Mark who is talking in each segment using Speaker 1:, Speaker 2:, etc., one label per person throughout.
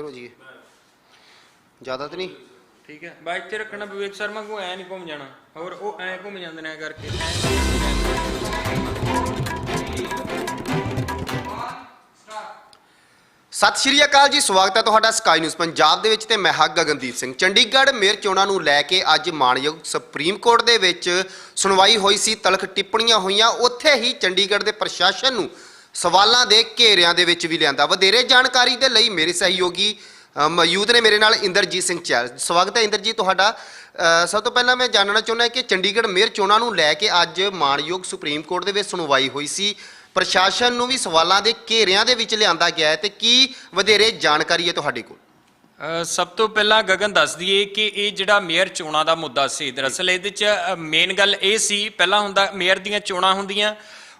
Speaker 1: ਇੱਧਰ ਹੋ ਜੀਏ ਜ਼ਿਆਦਾ ਤਾਂ ਨਹੀਂ?
Speaker 2: ਠੀਕ ਹੈ। ਬਾਈਕ ਤੇ ਰੱਖਣਾ ਵਿਵੇਕ ਸ਼ਰਮਾ ਕੋ ਐ ਨਹੀਂ ਘੁੰਮ ਜਾਣਾ। ਹੋਰ ਉਹ ਐ ਘੁੰਮ ਜਾਂਦੇ ਨੇ ਐਂ ਕਰਕੇ।
Speaker 1: ਸਤਿ ਸ਼੍ਰੀ ਅਕਾਲ ਜੀ ਸਵਾਗਤ ਹੈ ਤੁਹਾਡਾ ਸਕਾਈ ਨਿਊਜ਼ ਪੰਜਾਬ ਦੇ ਵਿੱਚ ਤੇ ਮੈਂ ਹਾਂ ਗਗਨਦੀਪ ਸਿੰਘ। ਚੰਡੀਗੜ੍ਹ ਮੇਅਰ ਚੋਣਾਂ ਨੂੰ ਲੈ ਕੇ ਅੱਜ ਮਾਣਯੋਗ ਸੁਪਰੀਮ ਕੋਰਟ ਦੇ ਵਿੱਚ ਸੁਣਵਾਈ ਹੋਈ ਸੀ ਤਲਖ ਟਿੱਪਣੀਆਂ ਹੋਈਆਂ। ਉੱਥੇ ਹੀ ਚੰਡੀਗੜ੍ਹ ਦੇ ਪ੍ਰਸ਼ਾਸਨ ਨੂੰ ਸਵਾਲਾਂ ਦੇ ਘੇਰਿਆਂ ਦੇ ਵਿੱਚ ਵੀ ਲਿਆਂਦਾ। ਵਧੇਰੇ ਜਾਣਕਾਰੀ ਦੇ ਲਈ ਮੇਰੇ ਸਹਿਯੋਗੀ ਮੌਜੂਦ ਨੇ ਮੇਰੇ ਨਾਲ ਇੰਦਰਜੀਤ ਸਿੰਘ ਚਹਿਲ। ਸਵਾਗਤ ਹੈ ਇੰਦਰਜੀਤ ਤੁਹਾਡਾ। ਸਭ ਤੋਂ ਪਹਿਲਾਂ ਮੈਂ ਜਾਣਨਾ ਚਾਹੁੰਦਾ ਕਿ ਚੰਡੀਗੜ੍ਹ ਮੇਅਰ ਚੋਣਾਂ ਨੂੰ ਲੈ ਕੇ ਅੱਜ ਮਾਣਯੋਗ ਸੁਪਰੀਮ ਕੋਰਟ ਦੇ ਵਿੱਚ ਸੁਣਵਾਈ ਹੋਈ ਸੀ। ਪ੍ਰਸ਼ਾਸਨ ਨੂੰ ਵੀ ਸਵਾਲਾਂ ਦੇ ਘੇਰਿਆਂ ਦੇ ਵਿੱਚ ਲਿਆਂਦਾ ਗਿਆ ਹੈ ਤੇ ਕੀ ਵਧੇਰੇ ਜਾਣਕਾਰੀ ਹੈ ਤੁਹਾਡੇ ਕੋਲ?
Speaker 2: ਸਭ ਤੋਂ ਪਹਿਲਾਂ ਗਗਨ ਦੱਸ ਦਈਏ ਕਿ ਇਹ ਜਿਹੜਾ ਮੇਅਰ ਚੋਣਾਂ ਦਾ ਮੁੱਦਾ ਸੀ। ਦਰਅਸਲ ਇਹਦੇ ਚ ਮੇਨ ਗੱਲ ਇਹ ਸੀ ਪਹਿਲਾਂ ਹੁੰਦਾ ਮੇਅਰ ਦੀਆਂ ਚੋਣਾਂ ਹੁੰਦੀਆਂ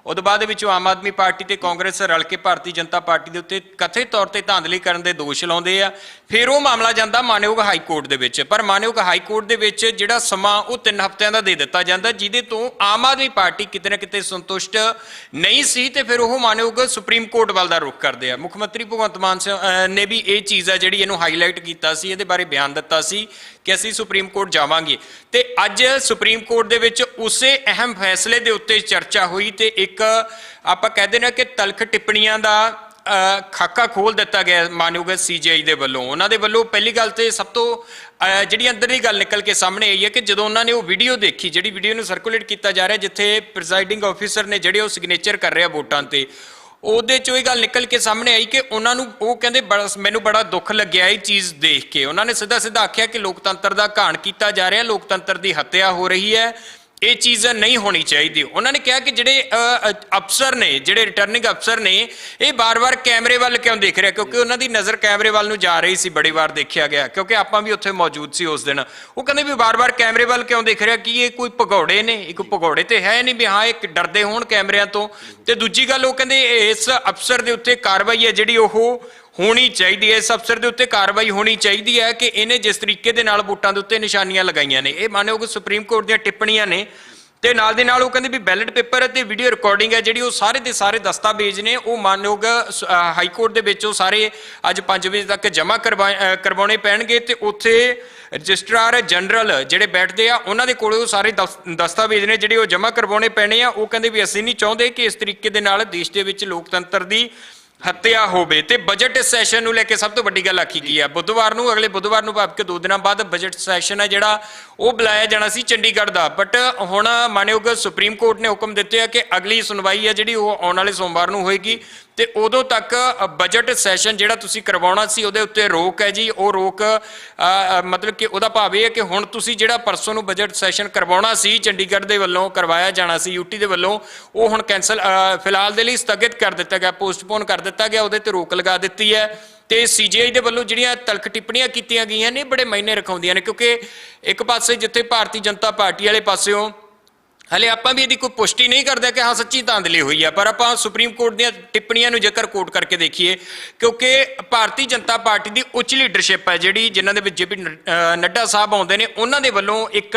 Speaker 2: ਉਹਦੇ ਬਾਅਦ ਦੇ ਵਿੱਚ ਆਮ ਆਦਮੀ ਪਾਰਟੀ ਤੇ ਕਾਂਗਰਸ ਰਲ ਕੇ ਭਾਰਤੀ ਜਨਤਾ ਪਾਰਟੀ ਦੇ ਉੱਤੇ ਕਥਿਤ ਤੌਰ ਤੇ ਧਾਂਦਲੀ ਕਰਨ ਦੇ ਦੋਸ਼ ਲਾਉਂਦੇ ਆ। ਫਿਰ ਉਹ ਮਾਮਲਾ ਜਾਂਦਾ ਮਾਨਯੋਗ ਹਾਈ ਕੋਰਟ ਦੇ ਵਿੱਚ। ਪਰ ਮਾਨਯੋਗ ਹਾਈ ਕੋਰਟ ਦੇ ਵਿੱਚ ਜਿਹੜਾ ਸਮਾਂ ਉਹ 3 ਹਫ਼ਤਿਆਂ ਦਾ ਦੇ ਦਿੱਤਾ ਜਾਂਦਾ, ਜਿਹਦੇ ਤੋਂ ਆਮ ਆਦਮੀ ਪਾਰਟੀ ਕਿਤੇ ਨਾ ਕਿਤੇ ਸੰਤੁਸ਼ਟ ਨਹੀਂ ਸੀ ਤੇ ਫਿਰ ਉਹ ਮਾਨਯੋਗ ਸੁਪਰੀਮ ਕੋਰਟ ਵੱਲ ਦਾ ਰੁਖ ਕਰਦੇ ਆ। ਮੁੱਖ ਮੰਤਰੀ ਭਗਵੰਤ ਮਾਨ ਨੇ ਵੀ ਇਹ ਚੀਜ਼ ਆ ਜਿਹੜੀ ਇਹਨੂੰ ਹਾਈਲਾਈਟ ਕੀਤਾ ਸੀ, ਇਹਦੇ ਬਾਰੇ ਬਿਆਨ ਦਿੱਤਾ ਸੀ ਕਿ ਅਸੀਂ ਸੁਪਰੀਮ ਕੋਰਟ ਜਾਵਾਂਗੇ। ਤੇ ਅੱਜ ਸੁਪਰੀਮ ਕੋਰਟ ਦੇ ਵਿੱਚ ਉਸੇ ਅਹਿਮ ਫੈਸਲੇ ਦੇ ਉੱਤੇ ਚਰਚਾ ਹੋਈ ਤੇ ਇੱਕ ਆਪਾਂ ਕਹਿੰਦੇ ਨਾ ਕਿ ਤਲਖ ਟਿੱਪਣੀਆਂ ਦਾ ਖਾਕਾ ਖੋਲ ਦਿੱਤਾ ਗਿਆ ਮਾਨਯੋਗ ਸੀਜੀਆਈ ਦੇ ਵੱਲੋਂ। ਉਹਨਾਂ ਦੇ ਵੱਲੋਂ ਪਹਿਲੀ ਗੱਲ ਤੇ ਸਭ ਤੋਂ ਅ, ਜਿਹੜੀ ਅੰਦਰਲੀ ਗੱਲ ਨਿਕਲ ਕੇ ਸਾਹਮਣੇ ਆਈ ਹੈ ਕਿ ਜਦੋਂ ਉਹਨਾਂ ਨੇ ਉਹ ਵੀਡੀਓ ਦੇਖੀ ਜਿਹੜੀ ਵੀਡੀਓ ਨੂੰ ਸਰਕੂਲੇਟ ਕੀਤਾ ਜਾ ਰਿਹਾ ਜਿੱਥੇ ਪ੍ਰੈਜ਼ਾਈਡਿੰਗ ਆਫੀਸਰ ਨੇ ਜਿਹੜੇ ਉਹ ਸਿਗਨੇਚਰ ਕਰ ਰਿਹਾ ਵੋਟਾਂ ਤੇ ਉਹਦੇ ਚੋਂ ਇਹ ਗੱਲ ਨਿਕਲ ਕੇ ਸਾਹਮਣੇ ਆਈ ਕਿ ਉਹਨਾਂ ਨੂੰ, ਉਹ ਕਹਿੰਦੇ ਬੜਾ ਮੈਨੂੰ ਬੜਾ ਦੁੱਖ ਲੱਗਿਆ ਇਹ ਚੀਜ਼ ਦੇਖ ਕੇ। ਉਹਨਾਂ ਨੇ ਸਿੱਧਾ ਸਿੱਧਾ ਆਖਿਆ ਕਿ ਲੋਕਤੰਤਰ ਦਾ ਘਾਣ ਕੀਤਾ ਜਾ ਰਿਹਾ, ਲੋਕਤੰਤਰ ਦੀ ਹੱਤਿਆ ਹੋ ਰਹੀ ਹੈ। ਇਹ ਚੀਜ਼ ਨਹੀਂ ਹੋਣੀ ਚਾਹੀਦੀ। ਉਹਨਾਂ ਨੇ ਕਿਹਾ ਕਿ ਜਿਹੜੇ ਅਫਸਰ ਨੇ, ਜਿਹੜੇ ਰਿਟਰਨਿੰਗ ਅਫਸਰ ਨੇ, ਇਹ ਬਾਰ-ਬਾਰ ਕੈਮਰੇ ਵੱਲ ਕਿਉਂ ਦੇਖ ਰਿਹਾ? ਕਿਉਂਕਿ ਉਹਨਾਂ ਦੀ ਨਜ਼ਰ ਕੈਮਰੇ ਵੱਲ ਨੂੰ ਜਾ ਰਹੀ ਸੀ, ਬੜੀ ਵਾਰ ਦੇਖਿਆ ਗਿਆ। ਕਿਉਂਕਿ ਆਪਾਂ ਵੀ ਉੱਥੇ ਮੌਜੂਦ ਸੀ ਉਸ ਦਿਨ। ਉਹ ਕਹਿੰਦੇ ਵੀ ਬਾਰ-ਬਾਰ ਕੈਮਰੇ ਵੱਲ ਕਿਉਂ ਦੇਖ ਰਿਹਾ? ਕਿ ਇਹ ਕੋਈ ਭਗੌੜੇ ਨੇ? ਇੱਕ ਭਗੌੜੇ ਤੇ ਹੈ ਨਹੀਂ ਵੀ ਹਾਂ ਇੱਕ ਡਰਦੇ ਹੋਣ ਕੈਮਰਿਆਂ ਤੋਂ। ਤੇ ਦੂਜੀ ਗੱਲ ਉਹ ਕਹਿੰਦੇ ਇਸ ਅਫਸਰ ਦੇ ਉੱਤੇ ਕਾਰਵਾਈ ਹੈ ਜਿਹੜੀ ਉਹ ਹੋਣੀ ਚਾਹੀਦੀ ਹੈ। ਇਸ ਅਫਸਰ ਦੇ ਉੱਤੇ ਕਾਰਵਾਈ ਹੋਣੀ ਚਾਹੀਦੀ ਹੈ ਕਿ ਇਹਨੇ ਜਿਸ ਤਰੀਕੇ ਦੇ ਨਾਲ ਵੋਟਾਂ ਦੇ ਉੱਤੇ ਨਿਸ਼ਾਨੀਆਂ ਲਗਾਈਆਂ ਨੇ। ਇਹ ਮਾਨਯੋਗ ਸੁਪਰੀਮ ਕੋਰਟ ਦੀਆਂ ਟਿੱਪਣੀਆਂ ਨੇ ਤੇ ਨਾਲ ਦੇ ਨਾਲ ਉਹ ਕਹਿੰਦੇ ਵੀ ਬੈਲਟ ਪੇਪਰ ਅਤੇ ਵੀਡੀਓ ਰਿਕਾਰਡਿੰਗ ਹੈ ਜਿਹੜੀ ਉਹ ਸਾਰੇ ਦੇ ਸਾਰੇ ਦਸਤਾਵੇਜ਼ ਨੇ। ਉਹ ਮਾਨਯੋਗ ਹਾਈ ਕੋਰਟ ਦੇ ਵਿੱਚ ਉਹ ਸਾਰੇ ਅੱਜ 5 ਵਜੇ ਤੱਕ ਜਮ੍ਹਾਂ ਕਰਵਾ- ਕਰਵਾਉਣੇ ਪੈਣਗੇ ਤੇ ਉੱਥੇ ਰਜਿਸਟਰਾਰ ਜਨਰਲ ਜਿਹੜੇ ਬੈਠਦੇ ਆ, ਉਹਨਾਂ ਦੇ ਕੋਲੇ ਉਹ ਸਾਰੇ ਦਸ- ਦਸਤਾਵੇਜ਼ ਨੇ ਜਿਹੜੇ ਉਹ ਜਮ੍ਹਾਂ ਕਰਵਾਉਣੇ ਪੈਣੇ ਆ। ਉਹ ਕਹਿੰਦੇ ਵੀ ਅਸੀਂ ਨਹੀਂ ਚਾਹੁੰਦੇ ਕਿ ਇਸ ਤਰੀਕੇ ਦੇ ਨਾਲ ਦੇਸ਼ ਦੇ ਵਿੱਚ ਲੋਕਤੰਤਰ ਦੀ ਹੱਤਿਆ ਹੋਵੇ ਤੇ ਬਜਟ ਸੈਸ਼ਨ ਨੂੰ ਲੈ ਕੇ ਸਭ ਤੋਂ ਵੱਡੀ ਗੱਲ ਆਖੀ ਗਈ ਹੈ ਬੁੱਧਵਾਰ ਨੂੰ, ਅਗਲੇ ਬੁੱਧਵਾਰ ਨੂੰ ਭਾਵ ਕਿ ਦੋ ਦਿਨਾਂ ਬਾਅਦ ਬਜਟ ਸੈਸ਼ਨ ਹੈ ਜਿਹੜਾ ਉਹ ਬੁਲਾਇਆ ਜਾਣਾ ਸੀ ਚੰਡੀਗੜ੍ਹ ਦਾ। ਬਟ ਹੁਣ ਮਾਨਯੋਗ ਸੁਪਰੀਮ ਕੋਰਟ ਨੇ ਹੁਕਮ ਦਿੱਤੇ ਆ ਕਿ ਅਗਲੀ ਸੁਣਵਾਈ ਹੈ ਜਿਹੜੀ ਉਹ ਆਉਣ ਵਾਲੇ ਸੋਮਵਾਰ ਨੂੰ ਹੋਏਗੀ। ਤੇ ਉਦੋਂ ਤੱਕ ਬਜਟ ਸੈਸ਼ਨ ਜਿਹੜਾ ਤੁਸੀਂ ਕਰਵਾਉਣਾ ਸੀ, ਉਹਦੇ ਉੱਤੇ ਰੋਕ ਹੈ ਜੀ। ਉਹ ਰੋਕ ਮਤਲਬ ਕਿ ਉਹਦਾ ਭਾਵ ਇਹ ਹੈ ਕਿ ਹੁਣ ਤੁਸੀਂ ਜਿਹੜਾ ਪਰਸੋਂ ਨੂੰ ਬਜਟ ਸੈਸ਼ਨ ਕਰਵਾਉਣਾ ਸੀ, ਚੰਡੀਗੜ੍ਹ ਦੇ ਵੱਲੋਂ ਕਰਵਾਇਆ ਜਾਣਾ ਸੀ ਯੂਟੀ ਦੇ ਵੱਲੋਂ, ਉਹ ਹੁਣ ਕੈਨਸਲ ਫਿਲਹਾਲ ਦੇ ਲਈ ਸਥਗਿਤ ਕਰ ਦਿੱਤਾ ਗਿਆ ਪੋਸਟਪੋਨ ਕਰ ਦਿੱਤਾ ਗਿਆ, ਉਹਦੇ ਤੇ ਰੋਕ ਲਗਾ ਦਿੱਤੀ ਹੈ। ਤੇ ਸੀਜੀਆਈ ਦੇ ਵੱਲੋਂ ਜਿਹੜੀਆਂ ਤਲਖ ਟਿੱਪਣੀਆਂ ਕੀਤੀਆਂ ਗਈਆਂ ਨੇ, ਬੜੇ ਮਾਇਨੇ ਰਖਾਉਂਦੀਆਂ ਨੇ, ਕਿਉਂਕਿ ਇੱਕ ਪਾਸੇ ਜਿੱਥੇ ਭਾਰਤੀ ਜਨਤਾ ਪਾਰਟੀ ਵਾਲੇ ਪਾਸਿਓਂ ਹਲੇ ਆਪਾਂ ਵੀ ਇਹਦੀ ਕੋਈ ਪੁਸ਼ਟੀ ਨਹੀਂ ਕਰਦੇ ਕਿ ਹਾਂ ਸੱਚੀ ਧਾਂਦਲੀ ਹੋਈ ਹੈ ਪਰ ਆਪਾਂ ਸੁਪਰੀਮ ਕੋਰਟ ਦੀਆਂ ਟਿੱਪਣੀਆਂ ਨੂੰ ਜ਼ਿਕਰ ਕੋਟ ਕਰਕੇ ਦੇਖੀਏ, ਕਿਉਂਕਿ ਭਾਰਤੀ ਜਨਤਾ ਪਾਰਟੀ ਦੀ ਉੱਚ ਲੀਡਰਸ਼ਿਪ ਹੈ ਜਿਹੜੀ ਜਿਨ੍ਹਾਂ ਦੇ ਵਿੱਚ ਜੇਪੀ ਨੱਡਾ ਸਾਹਿਬ ਆਉਂਦੇ ਨੇ, ਉਹਨਾਂ ਦੇ ਵੱਲੋਂ ਇੱਕ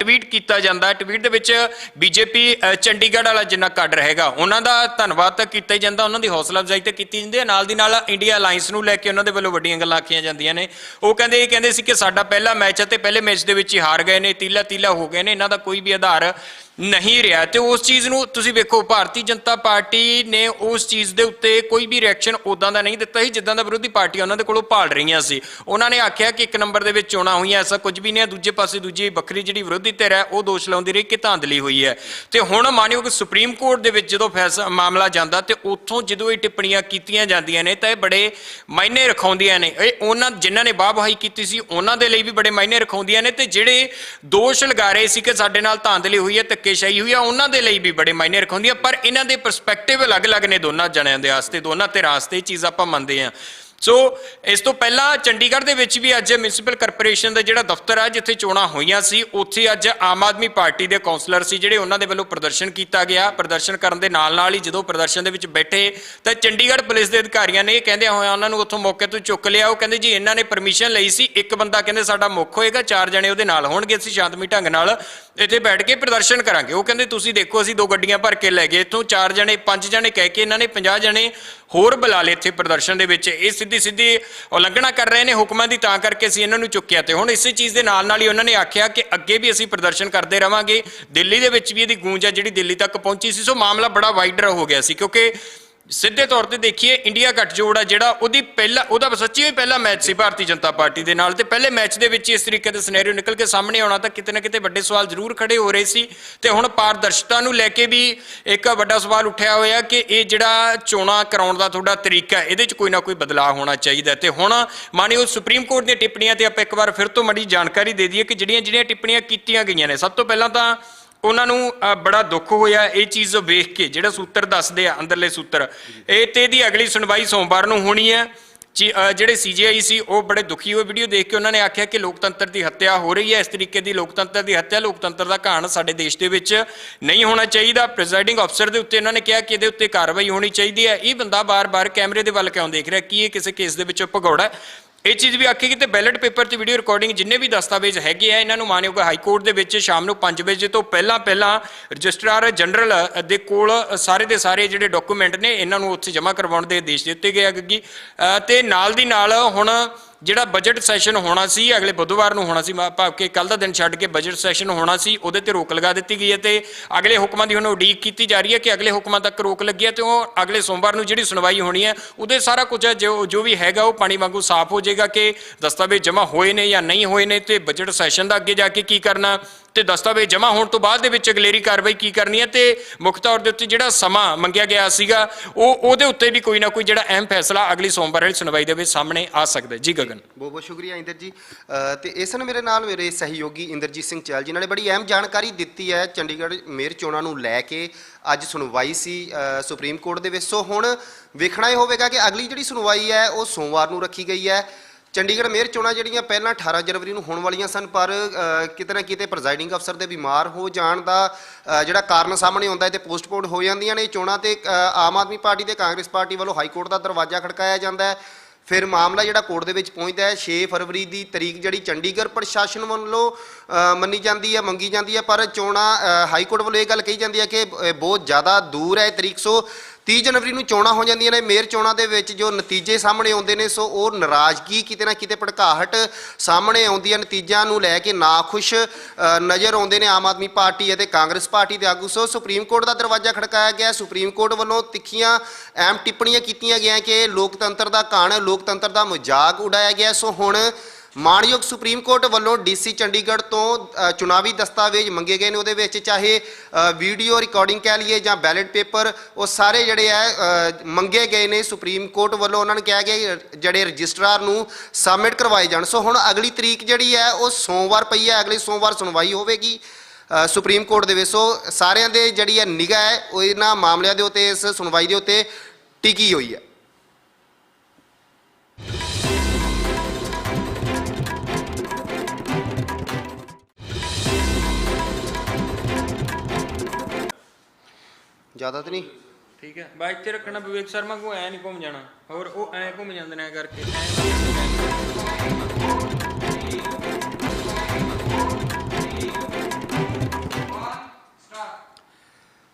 Speaker 2: ਟਵੀਟ ਕੀਤਾ ਜਾਂਦਾ ਟਵੀਟ ਦੇ ਵਿੱਚ ਬੀਜੇਪੀ ਚੰਡੀਗੜ੍ਹ ਵਾਲਾ ਜਿੰਨਾ ਕੱਢ ਹੈਗਾ ਉਹਨਾਂ ਦਾ ਧੰਨਵਾਦ ਤਾਂ ਕੀਤਾ ਹੀ ਜਾਂਦਾ, ਉਹਨਾਂ ਦੀ ਹੌਸਲਾ ਅਫਜ਼ਾਈ ਤਾਂ ਕੀਤੀ ਜਾਂਦੀ ਹੈ। ਨਾਲ ਦੀ ਨਾਲ ਇੰਡੀਆ ਅਲਾਈਅੰਸ ਨੂੰ ਲੈ ਕੇ ਉਹਨਾਂ ਦੇ ਵੱਲੋਂ ਵੱਡੀਆਂ ਗੱਲਾਂ ਆਖੀਆਂ ਜਾਂਦੀਆਂ ਨੇ। ਉਹ ਕਹਿੰਦੇ, ਇਹ ਕਹਿੰਦੇ ਸੀ ਕਿ ਸਾਡਾ ਪਹਿਲਾ ਮੈਚ ਹੈ ਤੇ ਪਹਿਲੇ ਮੈਚ ਦੇ ਵਿੱਚ ਹੀ ਹਾਰ ਗਏ ਨੇ ਤੀਲਾ ਤੀਲਾ ਹੋ ਗਏ ਨੇ, ਇਹਨਾਂ ਦਾ ਕੋਈ ਵੀ ਆਧਾਰ ਨਹੀਂ ਰਿਹਾ ਤੇ ਉਸ ਚੀਜ਼ ਨੂੰ ਤੁਸੀਂ ਵੇਖੋ, ਭਾਰਤੀ ਜਨਤਾ ਪਾਰਟੀ ਨੇ ਉਸ ਚੀਜ਼ ਦੇ ਉੱਤੇ ਕੋਈ ਵੀ ਰਿਐਕਸ਼ਨ ਉਦਾਂ ਦਾ ਨਹੀਂ ਦਿੱਤਾ ਸੀ, ਜਿੱਦਾਂ ਦਾ ਵਿਰੋਧੀ ਪਾਰਟੀਆਂ ਉਹਨਾਂ ਦੇ ਕੋਲੋਂ ਭਾਲ ਰਹੀਆਂ ਸੀ। ਉਹਨਾਂ ਨੇ ਆਖਿਆ ਕਿ ਇੱਕ ਨੰਬਰ ਦੇ ਵਿੱਚ ਚੋਣਾਂ ਹੋਈਆਂ, ਐਸਾ ਕੁਝ ਵੀ ਨਹੀਂ ਹੈ, ਦੂਜੇ ਪਾਸੇ ਦੂਜੀ ਵੱਖਰੀ ਜਿਹੜੀ ਵਿਰੋਧੀ ਧਿਰ ਹੈ, ਉਹ ਦੋਸ਼ ਲਾਉਂਦੀ ਰਹੀ ਕਿ ਧਾਂਦਲੀ ਹੋਈ ਹੈ। ਤੇ ਹੁਣ ਮਾਨਯੋਗ ਸੁਪਰੀਮ ਕੋਰਟ ਦੇ ਵਿੱਚ ਜਦੋਂ ਫੈਸਲਾ ਮਾਮਲਾ ਜਾਂਦਾ ਤੇ ਉੱਥੋਂ ਜਦੋਂ ਇਹ ਟਿੱਪਣੀਆਂ ਕੀਤੀਆਂ ਜਾਂਦੀਆਂ ਨੇ, ਤਾਂ ਇਹ ਬੜੇ ਮਾਇਨੇ ਰਖਾਉਂਦੀਆਂ ਨੇ। ਇਹ ਉਹਨਾਂ, ਜਿਨ੍ਹਾਂ ਨੇ ਵਾਹਵਾਹੀ ਕੀਤੀ ਸੀ, ਉਹਨਾਂ ਦੇ ਲਈ ਵੀ ਬੜੇ ਮਾਇਨੇ ਰਖਾਉਂਦੀਆਂ ਨੇ ਤੇ ਜਿਹੜੇ ਦੋਸ਼ ਲਗਾ ਰਹੇ ਸੀ ਕਿ ਸਾਡੇ ਨਾਲ ਧਾਂਦਲੀ ਹੋਈ ਹੈ ਧੱਕੇਸ਼ਾਹੀ ਹੋਈ ਹੈ ਉਹਨਾਂ ਦੇ ਲਈ ਵੀ ਬੜੇ ਮਾਇਨੇ ਰਖਾਉਂਦੀਆਂ ਪਰ ਇਹਨਾਂ ਦੇ ਪਰਸਪੈਕਟਿਵ ਅਲੱਗ-ਅਲੱਗ ਨੇ ਦੋਨਾਂ ਜਣਿਆਂ ਦੇ ਵਾਸਤੇ, ਦੋਨਾਂ ਧਿਰਾਂ ਵਾਸਤੇ ਇਹ ਚੀਜ਼ ਆਪਾਂ ਮੰਨਦੇ ਹਾਂ। ਸੋ ਇਸ ਤੋਂ ਪਹਿਲਾਂ ਚੰਡੀਗੜ੍ਹ ਦੇ ਵਿੱਚ ਵੀ ਅੱਜ ਮਿਊਨਿਸਪਲ ਕਾਰਪੋਰੇਸ਼ਨ ਦਾ ਜਿਹੜਾ ਦਫ਼ਤਰ ਆ, ਜਿੱਥੇ ਚੋਣਾਂ ਹੋਈਆਂ ਸੀ, ਉੱਥੇ ਅੱਜ ਆਮ ਆਦਮੀ ਪਾਰਟੀ ਦੇ ਕੌਂਸਲਰ ਸੀ, ਜਿਹੜੇ ਉਹਨਾਂ ਦੇ ਵੱਲੋਂ ਪ੍ਰਦਰਸ਼ਨ ਕੀਤਾ ਗਿਆ। ਪ੍ਰਦਰਸ਼ਨ ਕਰਨ ਦੇ ਨਾਲ ਨਾਲ ਹੀ ਜਦੋਂ ਪ੍ਰਦਰਸ਼ਨ ਦੇ ਵਿੱਚ ਬੈਠੇ, ਤਾਂ ਚੰਡੀਗੜ੍ਹ ਪੁਲਿਸ ਦੇ ਅਧਿਕਾਰੀਆਂ ਨੇ ਇਹ ਕਹਿੰਦੇ ਹੋਇਆ ਉਹਨਾਂ ਨੂੰ ਉੱਥੋਂ ਮੌਕੇ ਤੋਂ ਚੁੱਕ ਲਿਆ। ਉਹ ਕਹਿੰਦੇ ਜੀ, ਇਹਨਾਂ ਨੇ ਪਰਮਿਸ਼ਨ ਲਈ ਸੀ, ਇੱਕ ਬੰਦਾ ਕਹਿੰਦੇ ਸਾਡਾ ਮੁੱਖ ਹੋਏਗਾ, ਚਾਰ ਜਣੇ ਉਹਦੇ ਨਾਲ ਹੋਣਗੇ, ਅਸੀਂ ਸ਼ਾਂਤਮਈ ਢੰਗ ਨਾਲ ਇੱਥੇ ਬੈਠ ਕੇ ਪ੍ਰਦਰਸ਼ਨ ਕਰਾਂਗੇ। ਉਹ ਕਹਿੰਦੇ, ਤੁਸੀਂ ਦੇਖੋ, ਅਸੀਂ ਦੋ ਗੱਡੀਆਂ ਭਰ ਕੇ ਲੈ ਗਏ ਇੱਥੋਂ, ਚਾਰ ਜਣੇ, ਪੰਜ ਜਣੇ ਕਹਿ ਕੇ ਇਹਨਾਂ ਨੇ 50 ਜਣੇ ਹੋਰ ਬੁਲਾ ਲਏ ਇੱਥੇ ਪ੍ਰਦਰਸ਼ਨ ਦੇ ਵਿੱਚ। ਇਹ ਸਿੱਧੀ ਸਿੱਧੀ ਉਲੰਘਣਾ ਕਰ ਰਹੇ ਨੇ ਹੁਕਮਾਂ ਦੀ ਤਾਂ ਕਰਕੇ ਅਸੀਂ ਇਹਨਾਂ ਨੂੰ ਚੁੱਕਿਆ ਤੇ ਹੁਣ ਇਸੇ ਚੀਜ਼ ਦੇ ਨਾਲ ਨਾਲ ਹੀ ਉਹਨਾਂ ਨੇ ਆਖਿਆ ਕਿ ਅੱਗੇ ਵੀ ਅਸੀਂ ਪ੍ਰਦਰਸ਼ਨ ਕਰਦੇ ਰਵਾਂਗੇ। ਦਿੱਲੀ ਦੇ ਵਿੱਚ ਵੀ ਇਹਦੀ ਗੂੰਜ ਹੈ ਜਿਹੜੀ ਦਿੱਲੀ ਤੱਕ ਪਹੁੰਚੀ ਸੀ, ਸੋ ਮਾਮਲਾ ਬੜਾ ਵਾਈਡਰ ਹੋ ਗਿਆ ਸੀ, ਕਿਉਂਕਿ ਸਿੱਧੇ ਤੌਰ ਤੇ ਦੇਖੀਏ, ਇੰਡੀਆ ਗੱਠਜੋੜ ਆ ਜਿਹੜਾ ਉਹਦੀ ਪਹਿਲਾ ਉਹਦਾ ਸੱਚੀ ਹੀ ਪਹਿਲਾ ਮੈਚ ਸੀ ਭਾਰਤੀ ਜਨਤਾ ਪਾਰਟੀ ਦੇ ਨਾਲ ਤੇ ਪਹਿਲੇ ਮੈਚ ਦੇ ਵਿੱਚ ਇਸ ਤਰੀਕੇ ਦੇ ਸਿਨੈਰੀਓ ਨਿਕਲ ਕੇ ਸਾਹਮਣੇ ਆਉਣਾ ਤਾਂ ਕਿਤੇ ਨਾ ਕਿਤੇ ਵੱਡੇ ਸਵਾਲ ਜ਼ਰੂਰ ਖੜੇ ਹੋ ਰਹੇ ਸੀ ਤੇ ਹੁਣ ਪਾਰਦਰਸ਼ਤਾ ਨੂੰ ਲੈ ਕੇ ਵੀ ਇੱਕ ਵੱਡਾ ਸਵਾਲ ਉੱਠਿਆ ਹੋਇਆ ਕਿ ਇਹ ਜਿਹੜਾ ਚੋਣਾਂ ਕਰਾਉਣ ਦਾ ਤੁਹਾਡਾ ਤਰੀਕਾ ਇਹਦੇ 'ਚ ਕੋਈ ਨਾ ਕੋਈ ਬਦਲਾਅ ਹੋਣਾ ਚਾਹੀਦਾ ਹੈ। ਤੇ ਹੁਣ ਮਾਨਯੋਗ ਸੁਪਰੀਮ ਕੋਰਟ ਦੀਆਂ ਟਿੱਪਣੀਆਂ ਤੇ ਆਪਾਂ ਇੱਕ ਵਾਰ ਫਿਰ ਤੋਂ ਮੜੀ ਜਾਣਕਾਰੀ ਦੇ ਦਈਏ ਕਿ ਜਿਹੜੀਆਂ ਜਿਹੜੀਆਂ ਟਿੱਪਣੀਆਂ ਕੀਤੀਆਂ ਗਈਆਂ ਨੇ, ਸਭ ਤੋਂ ਪਹਿਲਾਂ ਤਾਂ ਉਹਨਾਂ ਨੂੰ ਬੜਾ ਦੁੱਖ ਹੋਇਆ ਇਹ ਚੀਜ਼ ਵੇਖ ਕੇ ਜਿਹੜਾ ਸੂਤਰ ਦੱਸਦੇ ਆ ਅੰਦਰਲੇ ਸੂਤਰ। ਇਹ ਤੇ ਇਹਦੀ ਅਗਲੀ ਸੁਣਵਾਈ ਸੋਮਵਾਰ ਨੂੰ ਹੋਣੀ ਹੈ। ਚੀ- ਅ, ਜਿਹੜੇ ਸੀਜੀਆਈ ਸੀ ਉਹ ਬੜੇ ਦੁਖੀ ਹੋਏ ਵੀਡੀਓ ਦੇਖ ਕੇ ਉਹਨਾਂ ਨੇ ਆਖਿਆ ਕਿ ਲੋਕਤੰਤਰ ਦੀ ਹੱਤਿਆ ਹੋ ਰਹੀ ਹੈ। ਇਸ ਤਰੀਕੇ ਦੀ ਲੋਕਤੰਤਰ ਦੀ ਹੱਤਿਆ ਲੋਕਤੰਤਰ ਦਾ ਘਾਣ ਸਾਡੇ ਦੇਸ਼ ਦੇ ਵਿੱਚ ਨਹੀਂ ਹੋਣਾ ਚਾਹੀਦਾ। ਪ੍ਰੈਜ਼ਾਈਡਿੰਗ ਅਫਸਰ ਦੇ ਉੱਤੇ ਉਹਨਾਂ ਨੇ ਕਿਹਾ ਕਿ ਇਹਦੇ ਉੱਤੇ ਕਾਰਵਾਈ ਹੋਣੀ ਚਾਹੀਦੀ ਹੈ। ਇਹ ਬੰਦਾ ਬਾਰ-ਬਾਰ ਕੈਮਰੇ ਦੇ ਵੱਲ ਕਿਉਂ ਦੇਖ ਰਿਹਾ? ਕੀ ਇਹ ਕਿਸੇ ਕੇਸ ਦੇ ਵਿੱਚ ਭਗੌੜਾ ਇਹ ਚੀਜ਼ ਵੀ ਆਖੀ ਕਿ ਤੇ ਬੈਲਟ ਪੇਪਰ ਤੇ ਵੀਡੀਓ ਰਿਕਾਰਡਿੰਗ ਜਿੰਨੇ ਵੀ ਦਸਤਾਵੇਜ਼ ਹੈਗੇ ਆ, ਇਹਨਾਂ ਨੂੰ ਮਾਨਯੋਗ ਹਾਈ ਕੋਰਟ ਦੇ ਵਿੱਚ ਸ਼ਾਮ ਨੂੰ 5 ਵਜੇ ਤੋਂ ਪਹਿਲਾਂ ਪਹਿਲਾਂ ਰਜਿਸਟਰਾਰ ਜਨਰਲ ਦੇ ਕੋਲ ਸਾਰੇ ਦੇ ਸਾਰੇ ਜਿਹੜੇ ਡਾਕੂਮੈਂਟ ਨੇ, ਇਹਨਾਂ ਨੂੰ ਉੱਥੇ ਜਮ੍ਹਾਂ ਕਰਵਾਉਣ ਦੇ ਆਦੇਸ਼ ਦਿੱਤੇ ਗਏ ਅੱਗੇ। ਤੇ ਨਾਲ ਦੀ ਨਾਲ ਹੁਣ ਜਿਹੜਾ ਬਜਟ ਸੈਸ਼ਨ ਹੋਣਾ ਸੀ, ਅਗਲੇ ਬੁੱਧਵਾਰ ਨੂੰ ਹੋਣਾ ਸੀ, ਮਾ- ਭਾਵ ਕਿ ਕੱਲ ਦਾ ਦਿਨ ਛੱਡ ਕੇ ਬਜਟ ਸੈਸ਼ਨ ਹੋਣਾ ਸੀ, ਉਹਦੇ ਤੇ ਰੋਕ ਲਗਾ ਦਿੱਤੀ ਗਈ ਹੈ ਤੇ ਅਗਲੇ ਹੁਕਮਾਂ ਦੀ ਹੁਣ ਉਡੀਕ ਕੀਤੀ ਜਾ ਰਹੀ ਹੈ ਕਿ ਅਗਲੇ ਹੁਕਮਾਂ ਤੱਕ ਰੋਕ ਲੱਗੀ ਹੈ ਤੇ ਉਹ ਅਗਲੇ ਸੋਮਵਾਰ ਨੂੰ ਜਿਹੜੀ ਸੁਣਵਾਈ ਹੋਣੀ ਹੈ, ਉਹਦੇ ਸਾਰਾ ਕੁਝ ਜੋ ਜੋ ਵੀ ਹੈਗਾ ਉਹ ਪਾਣੀ ਵਾਂਗੂ ਸਾਫ਼ ਹੋ ਜਾਏਗਾ ਕਿ ਦਸਤਾਵੇਜ਼ ਜਮ੍ਹਾਂ ਹੋਏ ਨੇ ਜਾਂ ਨਹੀਂ ਹੋਏ ਨੇ ਤੇ ਬਜਟ ਸੈਸ਼ਨ ਦਾ ਅੱਗੇ ਜਾ ਕੇ ਕੀ ਕਰਨਾ ਤੇ ਦਸਤਾਵੇਜ਼ ਜਮ੍ਹਾਂ ਹੋਣ ਤੋਂ ਬਾਅਦ ਦੇ ਵਿੱਚ ਅਗਲੇਰੀ ਕਾਰਵਾਈ ਕੀ ਕਰਨੀ ਹੈ ਤੇ ਮੁੱਖ ਤੌਰ ਦੇ ਉੱਤੇ ਜਿਹੜਾ ਸਮਾਂ ਮੰਗਿਆ ਗਿਆ ਸੀਗਾ ਉਹ ਉਹਦੇ ਉੱਤੇ ਵੀ ਕੋਈ ਨਾ ਕੋਈ ਜਿਹੜਾ ਅਹਿਮ ਫੈਸਲਾ ਅਗਲੀ ਸੋਮਵਾਰ ਵਾਲੀ ਸੁਣਵਾਈ ਦੇ ਵਿੱਚ ਸਾਹਮਣੇ ਆ ਸਕਦਾ ਜੀ ਗਗਨ।
Speaker 1: ਬਹੁਤ ਬਹੁਤ ਸ਼ੁਕਰੀਆ ਇੰਦਰ ਜੀ। ਅ, ਤੇ ਇਸ ਨੂੰ ਮੇਰੇ ਨਾਲ ਮੇਰੇ ਸਹਿਯੋਗੀ ਇੰਦਰਜੀਤ ਸਿੰਘ ਚਹਿਲ ਜੀ ਨੇ ਬੜੀ ਅਹਿਮ ਜਾਣਕਾਰੀ ਦਿੱਤੀ ਹੈ ਚੰਡੀਗੜ੍ਹ ਮੇਅਰ ਚੋਣਾਂ ਨੂੰ ਲੈ ਕੇ ਅੱਜ ਸੁਣਵਾਈ ਸੀ ਸੁਪਰੀਮ ਕੋਰਟ ਦੇ ਵਿੱਚ। ਸੋ ਹੁਣ ਵੇਖਣਾ ਇਹ ਹੋਵੇਗਾ ਕਿ ਅਗਲੀ ਜਿਹੜੀ ਸੁਣਵਾਈ ਹੈ ਉਹ ਸੋਮਵਾਰ ਨੂੰ ਰੱਖੀ ਗਈ ਹੈ। ਚੰਡੀਗੜ੍ਹ ਮੇਅਰ ਚੋਣਾਂ ਜਿਹੜੀਆਂ ਪਹਿਲਾਂ 18 ਜਨਵਰੀ ਨੂੰ ਹੋਣ ਵਾਲੀਆਂ ਸਨ, ਪਰ ਕਿਤੇ ਨਾ ਕਿਤੇ ਪ੍ਰੈਜ਼ਾਈਡਿੰਗ ਅਫਸਰ ਦੇ ਬਿਮਾਰ ਹੋ ਜਾਣ ਦਾ ਜਿਹੜਾ ਕਾਰਨ ਸਾਹਮਣੇ ਆਉਂਦਾ ਹੈ ਤੇ ਪੋਸਟਪੋਨ ਹੋ ਜਾਂਦੀਆਂ ਨੇ ਇਹ ਚੋਣਾਂ ਤੇ ਆਮ ਆਦਮੀ ਪਾਰਟੀ ਤੇ ਕਾਂਗਰਸ ਪਾਰਟੀ ਵੱਲੋਂ ਹਾਈ ਕੋਰਟ ਦਾ ਦਰਵਾਜ਼ਾ ਖੜਕਾਇਆ ਜਾਂਦਾ ਹੈ। ਫਿਰ ਮਾਮਲਾ ਜਿਹੜਾ ਕੋਰਟ ਦੇ ਵਿੱਚ ਪਹੁੰਚਦਾ ਹੈ 6 ਫਰਵਰੀ ਦੀ ਤਰੀਕ ਜਿਹੜੀ ਚੰਡੀਗੜ੍ਹ ਪ੍ਰਸ਼ਾਸਨ ਵੱਲੋਂ ਮੰਨੀ ਜਾਂਦੀ ਹੈ, ਮੰਗੀ ਜਾਂਦੀ ਹੈ, ਪਰ ਚੋਣਾਂ ਹਾਈ ਕੋਰਟ ਵੱਲੋਂ ਇਹ ਗੱਲ ਕਹੀ ਜਾਂਦੀ ਹੈ ਕਿ ਬਹੁਤ ਜ਼ਿਆਦਾ ਦੂਰ ਹੈ ਤਰੀਕ, ਸੋ 30 ਜਨਵਰੀ ਨੂੰ ਚੋਣਾਂ ਹੋ ਜਾਂਦੀਆਂ ਨੇ ਮੇਅਰ ਚੋਣਾਂ ਦੇ ਵਿੱਚ ਜੋ ਨਤੀਜੇ ਸਾਹਮਣੇ ਆਉਂਦੇ ਨੇ ਸੋ ਉਹ ਨਾਰਾਜ਼ਗੀ ਕਿਤੇ ਨਾ ਕਿਤੇ ਭੜਕਾਹਟ ਸਾਹਮਣੇ ਆਉਂਦੀ ਹੈ ਨਤੀਜਿਆਂ ਨੂੰ ਲੈ ਕੇ ਨਾਖੁਸ਼ ਅ, ਨਜ਼ਰ ਆਉਂਦੇ ਨੇ ਆਮ ਆਦਮੀ ਪਾਰਟੀ ਅਤੇ ਕਾਂਗਰਸ ਪਾਰਟੀ ਦੇ ਆਗੂ। ਸੋ ਸੁਪਰੀਮ ਕੋਰਟ ਦਾ ਦਰਵਾਜ਼ਾ ਖੜਕਾਇਆ ਗਿਆ। ਸੁਪਰੀਮ ਕੋਰਟ ਵੱਲੋਂ ਤਿੱਖੀਆਂ ਅਹਿਮ ਟਿੱਪਣੀਆਂ ਕੀਤੀਆਂ ਗਈਆਂ ਕਿ ਲੋਕਤੰਤਰ ਦਾ ਕਾਣ ਲੋਕਤੰਤਰ ਦਾ ਮਜ਼ਾਕ ਉਡਾਇਆ ਗਿਆ। ਸੋ ਹੁਣ ਮਾਣਯੋਗ ਸੁਪਰੀਮ ਕੋਰਟ ਵੱਲੋਂ ਡੀਸੀ ਚੰਡੀਗੜ੍ਹ ਤੋਂ ਚੁਣਾਵੀ ਦਸਤਾਵੇਜ਼ ਮੰਗੇ ਗਏ ਨੇ ਉਹਦੇ ਵਿੱਚ, ਚਾਹੇ ਵੀਡੀਓ ਰਿਕਾਰਡਿੰਗ ਕਹਿ ਲਈਏ ਜਾਂ ਬੈਲਟ ਪੇਪਰ, ਉਹ ਸਾਰੇ ਜਿਹੜੇ ਹੈ ਮੰਗੇ ਗਏ ਨੇ ਸੁਪਰੀਮ ਕੋਰਟ ਵੱਲੋਂ। ਉਹਨਾਂ ਨੇ ਕਿਹਾ ਗਿਆ ਜਿਹੜੇ ਰਜਿਸਟਰਾਰ ਨੂੰ ਸਬਮਿਟ ਕਰਵਾਏ ਜਾਣ। ਸੋ ਹੁਣ ਅਗਲੀ ਤਰੀਕ ਜਿਹੜੀ ਹੈ ਉਹ ਸੋਮਵਾਰ ਪਈ ਹੈ ਅਗਲੇ ਸੋਮਵਾਰ ਸੁਣਵਾਈ ਹੋਵੇਗੀ ਸੁਪਰੀਮ ਕੋਰਟ ਦੇ ਵਿੱਚ। ਸੋ ਸਾਰਿਆਂ ਦੇ ਜਿਹੜੀ ਹੈ ਨਿਗਾਹ ਹੈ ਉਹ ਇਹਨਾਂ ਮਾਮਲਿਆਂ ਦੇ ਉੱਤੇ, ਇਸ ਸੁਣਵਾਈ ਦੇ ਉੱਤੇ ਟਿਕੀ ਹੋਈ ਹੈ ਜ਼ਿਆਦਾ ਤਾਂ ਨਹੀਂ।
Speaker 2: ਠੀਕ ਹੈ। ਬਾਈਕ ਤੇ ਰੱਖਣਾ ਵਿਵੇਕ ਸ਼ਰਮਾ ਕੋ ਐ ਨਹੀਂ ਘੁੰਮ ਜਾਣਾ। ਹੋਰ ਉਹ ਐ ਘੁੰਮ ਜਾਂਦੇ ਨੇ ਐਂ ਕਰਕੇ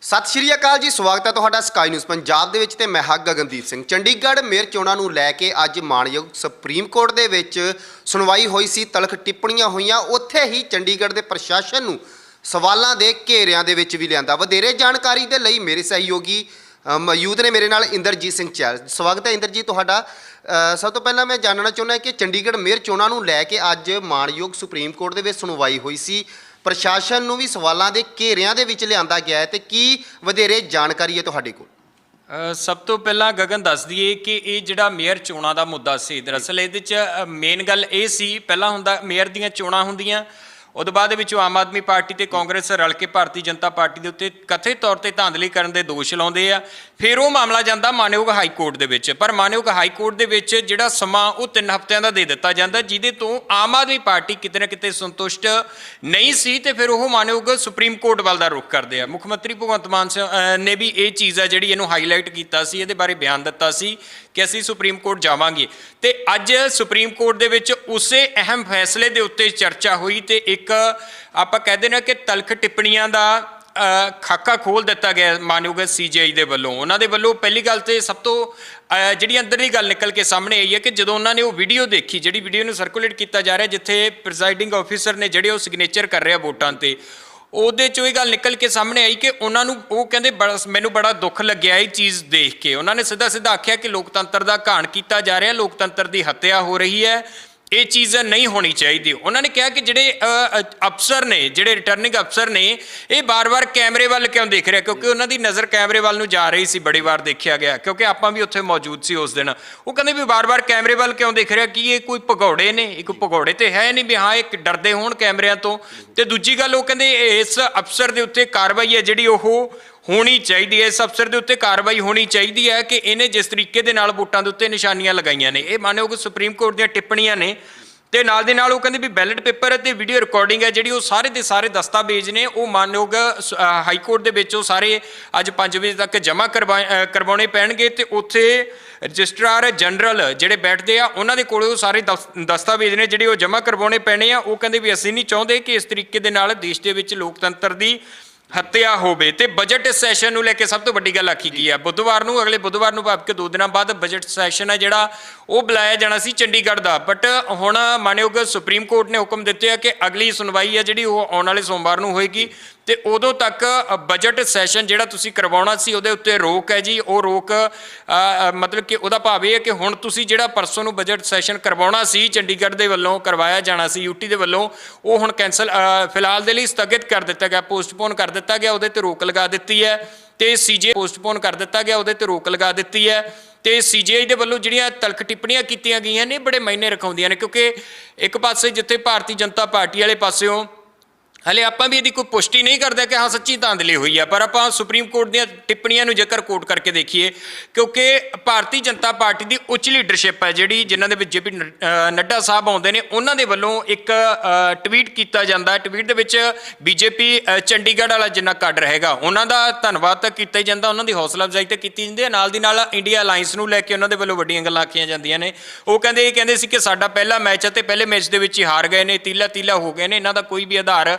Speaker 1: ਸਤਿ ਸ਼੍ਰੀ ਅਕਾਲ ਜੀ ਸਵਾਗਤ ਹੈ ਤੁਹਾਡਾ ਸਕਾਈ ਨਿਊਜ਼ ਪੰਜਾਬ ਦੇ ਵਿੱਚ ਤੇ ਮੈਂ ਹਾਂ ਗਗਨਦੀਪ ਸਿੰਘ। ਚੰਡੀਗੜ੍ਹ ਮੇਅਰ ਚੋਣਾਂ ਨੂੰ ਲੈ ਕੇ ਅੱਜ ਮਾਣਯੋਗ ਸੁਪਰੀਮ ਕੋਰਟ ਦੇ ਵਿੱਚ ਸੁਣਵਾਈ ਹੋਈ ਸੀ ਤਲਖ ਟਿੱਪਣੀਆਂ ਹੋਈਆਂ। ਉੱਥੇ ਹੀ ਚੰਡੀਗੜ੍ਹ ਦੇ ਪ੍ਰਸ਼ਾਸਨ ਨੂੰ ਸਵਾਲਾਂ ਦੇ ਘੇਰਿਆਂ ਦੇ ਵਿੱਚ ਵੀ ਲਿਆਂਦਾ। ਵਧੇਰੇ ਜਾਣਕਾਰੀ ਦੇ ਲਈ ਮੇਰੇ ਸਹਿਯੋਗੀ ਮੌਜੂਦ ਨੇ ਮੇਰੇ ਨਾਲ ਇੰਦਰਜੀਤ ਸਿੰਘ ਚਹਿਲ। ਸਵਾਗਤ ਹੈ ਇੰਦਰਜੀਤ ਤੁਹਾਡਾ। ਸਭ ਤੋਂ ਪਹਿਲਾਂ ਮੈਂ ਜਾਣਨਾ ਚਾਹੁੰਦਾ ਕਿ ਚੰਡੀਗੜ੍ਹ ਮੇਅਰ ਚੋਣਾਂ ਨੂੰ ਲੈ ਕੇ ਅੱਜ ਮਾਣਯੋਗ ਸੁਪਰੀਮ ਕੋਰਟ ਦੇ ਵਿੱਚ ਸੁਣਵਾਈ ਹੋਈ ਸੀ। ਪ੍ਰਸ਼ਾਸਨ ਨੂੰ ਵੀ ਸਵਾਲਾਂ ਦੇ ਘੇਰਿਆਂ ਦੇ ਵਿੱਚ ਲਿਆਂਦਾ ਗਿਆ ਹੈ ਤੇ ਕੀ ਵਧੇਰੇ ਜਾਣਕਾਰੀ ਹੈ ਤੁਹਾਡੇ ਕੋਲ?
Speaker 2: ਸਭ ਤੋਂ ਪਹਿਲਾਂ ਗਗਨ ਦੱਸ ਦਈਏ ਕਿ ਇਹ ਜਿਹੜਾ ਮੇਅਰ ਚੋਣਾਂ ਦਾ ਮੁੱਦਾ ਸੀ ਦਰਅਸਲ ਇਹਦੇ ਚ ਮੇਨ ਗੱਲ ਇਹ ਸੀ ਪਹਿਲਾਂ ਹੁੰਦਾ ਮੇਅਰ ਦੀਆਂ ਚੋਣਾਂ ਹੁੰਦੀਆਂ ਤੋਂ ਬਾਅਦ ਵਿੱਚ ਉਹ ਆਮ ਆਦਮੀ ਪਾਰਟੀ ਤੇ ਕਾਂਗਰਸ ਰਲ ਕੇ ਭਾਰਤੀ ਜਨਤਾ ਪਾਰਟੀ ਦੇ ਉੱਤੇ ਕਥਿਤ ਤੌਰ ਤੇ ਧਾਂਦਲੀ ਕਰਨ ਦੇ ਦੋਸ਼ ਲਾਉਂਦੇ ਆ। ਫਿਰ ਉਹ ਮਾਮਲਾ ਜਾਂਦਾ ਮਾਨਯੋਗ ਹਾਈ ਕੋਰਟ ਦੇ ਵਿੱਚ। ਪਰ ਮਾਨਯੋਗ ਹਾਈ ਕੋਰਟ ਦੇ ਵਿੱਚ ਜਿਹੜਾ ਸਮਾਂ ਉਹ 3 ਹਫ਼ਤਿਆਂ ਦਾ ਦੇ ਦਿੱਤਾ ਜਾਂਦਾ, ਜਿਹਦੇ ਤੋਂ ਆਮ ਆਦਮੀ ਪਾਰਟੀ ਕਿਤੇ ਨਾ ਕਿਤੇ ਸੰਤੁਸ਼ਟ ਨਹੀਂ ਸੀ ਤੇ ਫਿਰ ਉਹ ਮਾਨਯੋਗ ਸੁਪਰੀਮ ਕੋਰਟ ਵੱਲ ਦਾ ਰੁਖ ਕਰਦੇ ਆ। ਮੁੱਖ ਮੰਤਰੀ ਭਗਵੰਤ ਮਾਨ ਨੇ ਵੀ ਇਹ ਚੀਜ਼ ਆ ਜਿਹੜੀ ਇਹਨੂੰ ਹਾਈਲਾਈਟ ਕੀਤਾ ਸੀ, ਇਹਦੇ ਬਾਰੇ ਬਿਆਨ ਦਿੱਤਾ ਸੀ ਕਿ ਅਸੀਂ ਸੁਪਰੀਮ ਕੋਰਟ ਜਾਵਾਂਗੇ। ਤੇ ਅੱਜ ਸੁਪਰੀਮ ਕੋਰਟ ਦੇ ਵਿੱਚ ਉਸੇ ਅਹਿਮ ਫੈਸਲੇ ਦੇ ਉੱਤੇ ਚਰਚਾ ਹੋਈ ਤੇ ਇੱਕ ਆਪਾਂ ਕਹਿੰਦੇ ਨੇ ਕਿ ਤਲਖ ਟਿੱਪਣੀਆਂ ਦਾ ਖਾਕਾ ਖੋਲ ਦਿੱਤਾ ਗਿਆ ਮਾਨਯੋਗ ਸੀਜੀਆਈ ਦੇ ਵੱਲੋਂ। ਉਹਨਾਂ ਦੇ ਵੱਲੋਂ ਪਹਿਲੀ ਗੱਲ ਤੇ ਸਭ ਤੋਂ ਜਿਹੜੀ ਅੰਦਰ ਦੀ ਗੱਲ ਨਿਕਲ ਕੇ ਸਾਹਮਣੇ ਆਈ ਹੈ ਕਿ ਜਦੋਂ ਉਹਨਾਂ ਨੇ ਉਹ ਵੀਡੀਓ ਦੇਖੀ, ਜਿਹੜੀ ਵੀਡੀਓ ਨੂੰ ਸਰਕੂਲੇਟ ਕੀਤਾ ਜਾ ਰਿਹਾ ਜਿੱਥੇ ਪ੍ਰੈਜ਼ਾਈਡਿੰਗ ਆਫੀਸਰ ਨੇ ਜਿਹੜੇ ਉਹ ਸਿਗਨੇਚਰ ਕਰ ਰਿਹਾ ਵੋਟਾਂ ਤੇ ਉਹਦੇ ਚੋਂ ਇਹ ਗੱਲ ਨਿਕਲ ਕੇ ਸਾਹਮਣੇ ਆਈ ਕਿ ਉਹਨਾਂ ਨੂੰ ਉਹ ਕਹਿੰਦੇ ਬੜਾ ਮੈਨੂੰ ਬੜਾ ਦੁੱਖ ਲੱਗਿਆ ਇਹ ਚੀਜ਼ ਦੇਖ ਕੇ। ਉਹਨਾਂ ਨੇ ਸਿੱਧਾ ਸਿੱਧਾ ਆਖਿਆ ਕਿ ਲੋਕਤੰਤਰ ਦਾ ਘਾਣ ਕੀਤਾ ਜਾ ਰਿਹਾ, ਲੋਕਤੰਤਰ ਦੀ ਹੱਤਿਆ ਹੋ ਰਹੀ ਹੈ। ਇਹ ਚੀਜ਼ ਨਹੀਂ ਹੋਣੀ ਚਾਹੀਦੀ। ਉਹਨਾਂ ਨੇ ਕਿਹਾ ਕਿ ਜਿਹੜੇ ਅਫਸਰ ਨੇ, ਜਿਹੜੇ ਰਿਟਰਨਿੰਗ ਅਫਸਰ ਨੇ, ਇਹ ਬਾਰ-ਬਾਰ ਕੈਮਰੇ ਵੱਲ ਕਿਉਂ ਦੇਖ ਰਿਹਾ? ਕਿਉਂਕਿ ਉਹਨਾਂ ਦੀ ਨਜ਼ਰ ਕੈਮਰੇ ਵੱਲ ਨੂੰ ਜਾ ਰਹੀ ਸੀ, ਬੜੀ ਵਾਰ ਦੇਖਿਆ ਗਿਆ। ਕਿਉਂਕਿ ਆਪਾਂ ਵੀ ਉੱਥੇ ਮੌਜੂਦ ਸੀ ਉਸ ਦਿਨ। ਉਹ ਕਹਿੰਦੇ ਵੀ ਬਾਰ-ਬਾਰ ਕੈਮਰੇ ਵੱਲ ਕਿਉਂ ਦੇਖ ਰਿਹਾ? ਕਿ ਇਹ ਕੋਈ ਭਗੌੜੇ ਨੇ, ਇੱਕ ਭਗੌੜੇ ਤੇ ਹੈ ਨਹੀਂ ਵੀ ਹਾਂ, ਇਹ ਡਰਦੇ ਹੋਣ ਕੈਮਰਿਆਂ ਤੋਂ। ਤੇ ਦੂਜੀ ਗੱਲ ਉਹ ਕਹਿੰਦੇ ਇਸ ਅਫਸਰ ਦੇ ਉੱਤੇ ਕਾਰਵਾਈ ਹੈ ਜਿਹੜੀ ਉਹ ਹੋਣੀ ਚਾਹੀਦੀ ਹੈ। ਇਸ ਅਫਸਰ ਦੇ ਉੱਤੇ ਕਾਰਵਾਈ ਹੋਣੀ ਚਾਹੀਦੀ ਹੈ ਕਿ ਇਹਨੇ ਜਿਸ ਤਰੀਕੇ ਦੇ ਨਾਲ ਵੋਟਾਂ ਦੇ ਉੱਤੇ ਨਿਸ਼ਾਨੀਆਂ ਲਗਾਈਆਂ ਨੇ। ਇਹ ਮਾਨਯੋਗ ਸੁਪਰੀਮ ਕੋਰਟ ਦੀਆਂ ਟਿੱਪਣੀਆਂ ਨੇ ਤੇ ਨਾਲ ਦੇ ਨਾਲ ਉਹ ਕਹਿੰਦੇ ਵੀ ਬੈਲਟ ਪੇਪਰ ਅਤੇ ਵੀਡੀਓ ਰਿਕਾਰਡਿੰਗ ਹੈ ਜਿਹੜੀ ਉਹ ਸਾਰੇ ਦੇ ਸਾਰੇ ਦਸਤਾਵੇਜ਼ ਨੇ। ਉਹ ਮਾਨਯੋਗ ਸ- ਹਾਈ ਕੋਰਟ ਦੇ ਵਿੱਚ ਉਹ ਸਾਰੇ ਅੱਜ 5 ਵਜੇ ਤੱਕ ਜਮ੍ਹਾਂ ਕਰਵਾ- ਕਰਵਾਉਣੇ ਪੈਣਗੇ ਤੇ ਉੱਥੇ ਰਜਿਸਟਰਾਰ ਜਨਰਲ ਜਿਹੜੇ ਬੈਠਦੇ ਆ, ਉਹਨਾਂ ਦੇ ਕੋਲੇ ਉਹ ਸਾਰੇ ਦਸ- ਦਸਤਾਵੇਜ਼ ਨੇ ਜਿਹੜੇ ਉਹ ਜਮ੍ਹਾਂ ਕਰਵਾਉਣੇ ਪੈਣੇ ਆ। ਉਹ ਕਹਿੰਦੇ ਵੀ ਅਸੀਂ ਨਹੀਂ ਚਾਹੁੰਦੇ ਕਿ ਇਸ ਤਰੀਕੇ ਦੇ ਨਾਲ ਦੇਸ਼ ਦੇ ਵਿੱਚ ਲੋਕਤੰਤਰ ਦੀ ਹੱਤਿਆ ਹੋਵੇ ਤੇ ਬਜਟ ਸੈਸ਼ਨ ਨੂੰ ਲੈ ਕੇ ਸਭ ਤੋਂ ਵੱਡੀ ਗੱਲ ਆਖੀ ਗਈ ਹੈ ਬੁੱਧਵਾਰ ਨੂੰ ਅਗਲੇ ਬੁੱਧਵਾਰ ਨੂੰ ਭਾਵ ਕਿ ਦੋ ਦਿਨਾਂ ਬਾਅਦ ਬਜਟ ਸੈਸ਼ਨ ਹੈ ਜਿਹੜਾ ਉਹ ਬੁਲਾਇਆ ਜਾਣਾ ਸੀ ਚੰਡੀਗੜ੍ਹ ਦਾ। ਬਟ ਹੁਣ ਮਾਨਯੋਗ ਸੁਪਰੀਮ ਕੋਰਟ ਨੇ ਹੁਕਮ ਦਿੱਤੇ ਆ ਕਿ ਅਗਲੀ ਸੁਣਵਾਈ ਹੈ ਜਿਹੜੀ ਉਹ ਆਉਣ ਵਾਲੇ ਸੋਮਵਾਰ ਨੂੰ ਹੋਏਗੀ। ਤੇ ਉਦੋਂ ਤੱਕ ਬਜਟ ਸੈਸ਼ਨ ਜਿਹੜਾ ਤੁਸੀਂ ਕਰਵਾਉਣਾ ਸੀ ਉਹਦੇ ਉੱਤੇ ਰੋਕ ਹੈ ਜੀ। ਉਹ ਰੋਕ ਮਤਲਬ ਕਿ ਉਹਦਾ ਭਾਵ ਇਹ ਹੈ ਕਿ ਹੁਣ ਤੁਸੀਂ ਜਿਹੜਾ ਪਰਸੋਂ ਨੂੰ ਬਜਟ ਸੈਸ਼ਨ ਕਰਵਾਉਣਾ ਸੀ, ਚੰਡੀਗੜ੍ਹ ਦੇ ਵੱਲੋਂ ਕਰਵਾਇਆ ਜਾਣਾ ਸੀ ਯੂਟੀ ਦੇ ਵੱਲੋਂ, ਉਹ ਹੁਣ ਕੈਨਸਲ ਫਿਲਹਾਲ ਦੇ ਲਈ ਸਥਗਿਤ ਕਰ ਦਿੱਤਾ ਗਿਆ ਪੋਸਟਪੋਨ ਕਰ ਦਿੱਤਾ ਗਿਆ, ਉਹਦੇ ਤੇ ਰੋਕ ਲਗਾ ਦਿੱਤੀ ਹੈ। ਤੇ ਸੀਜੇ ਪੋਸਟਪੋਨ ਕਰ ਦਿੱਤਾ ਗਿਆ, ਉਹਦੇ ਤੇ ਰੋਕ ਲਗਾ ਦਿੱਤੀ ਹੈ। ਤੇ ਸੀਜੀਆਈ ਦੇ ਵੱਲੋਂ ਜਿਹੜੀਆਂ ਤਲਖ ਟਿੱਪਣੀਆਂ ਕੀਤੀਆਂ ਗਈਆਂ ਨੇ, ਬੜੇ ਮਾਇਨੇ ਰਖਾਉਂਦੀਆਂ ਨੇ, ਕਿਉਂਕਿ ਇੱਕ ਪਾਸੇ ਜਿੱਥੇ ਭਾਰਤੀ ਜਨਤਾ ਪਾਰਟੀ ਵਾਲੇ ਪਾਸਿਓਂ ਹਲੇ ਆਪਾਂ ਵੀ ਇਹਦੀ ਕੋਈ ਪੁਸ਼ਟੀ ਨਹੀਂ ਕਰਦੇ ਕਿ ਹਾਂ ਸੱਚੀ ਧਾਂਦਲੀ ਹੋਈ ਹੈ ਪਰ ਆਪਾਂ ਸੁਪਰੀਮ ਕੋਰਟ ਦੀਆਂ ਟਿੱਪਣੀਆਂ ਨੂੰ ਜੇਕਰ ਕੋਟ ਕਰਕੇ ਦੇਖੀਏ, ਕਿਉਂਕਿ ਭਾਰਤੀ ਜਨਤਾ ਪਾਰਟੀ ਦੀ ਉੱਚ ਲੀਡਰਸ਼ਿਪ ਹੈ ਜਿਹੜੀ ਜਿਨ੍ਹਾਂ ਦੇ ਵਿੱਚ ਜੇਪੀ ਨੱਡਾ ਸਾਹਿਬ ਆਉਂਦੇ ਨੇ, ਉਹਨਾਂ ਦੇ ਵੱਲੋਂ ਇੱਕ ਟਵੀਟ ਕੀਤਾ ਜਾਂਦਾ ਟਵੀਟ ਦੇ ਵਿੱਚ ਬੀਜੇਪੀ ਚੰਡੀਗੜ੍ਹ ਵਾਲਾ ਜਿੰਨਾ ਕੱਢ ਰਹੇਗਾ, ਉਹਨਾਂ ਦਾ ਧੰਨਵਾਦ ਤਾਂ ਕੀਤਾ ਹੀ ਜਾਂਦਾ, ਉਹਨਾਂ ਦੀ ਹੌਸਲਾ ਅਫਜ਼ਾਈ ਤਾਂ ਕੀਤੀ ਜਾਂਦੀ ਹੈ। ਨਾਲ ਦੀ ਨਾਲ ਇੰਡੀਆ ਅਲਾਈਅੰਸ ਨੂੰ ਲੈ ਕੇ ਉਹਨਾਂ ਦੇ ਵੱਲੋਂ ਵੱਡੀਆਂ ਗੱਲਾਂ ਆਖੀਆਂ ਜਾਂਦੀਆਂ ਨੇ। ਉਹ ਕਹਿੰਦੇ, ਇਹ ਕਹਿੰਦੇ ਸੀ ਕਿ ਸਾਡਾ ਪਹਿਲਾ ਮੈਚ ਹੈ ਤੇ ਪਹਿਲੇ ਮੈਚ ਦੇ ਵਿੱਚ ਹੀ ਹਾਰ ਗਏ ਨੇ ਤੀਲਾ ਤੀਲਾ ਹੋ ਗਏ ਨੇ, ਇਹਨਾਂ ਦਾ ਕੋਈ ਵੀ ਆਧਾਰ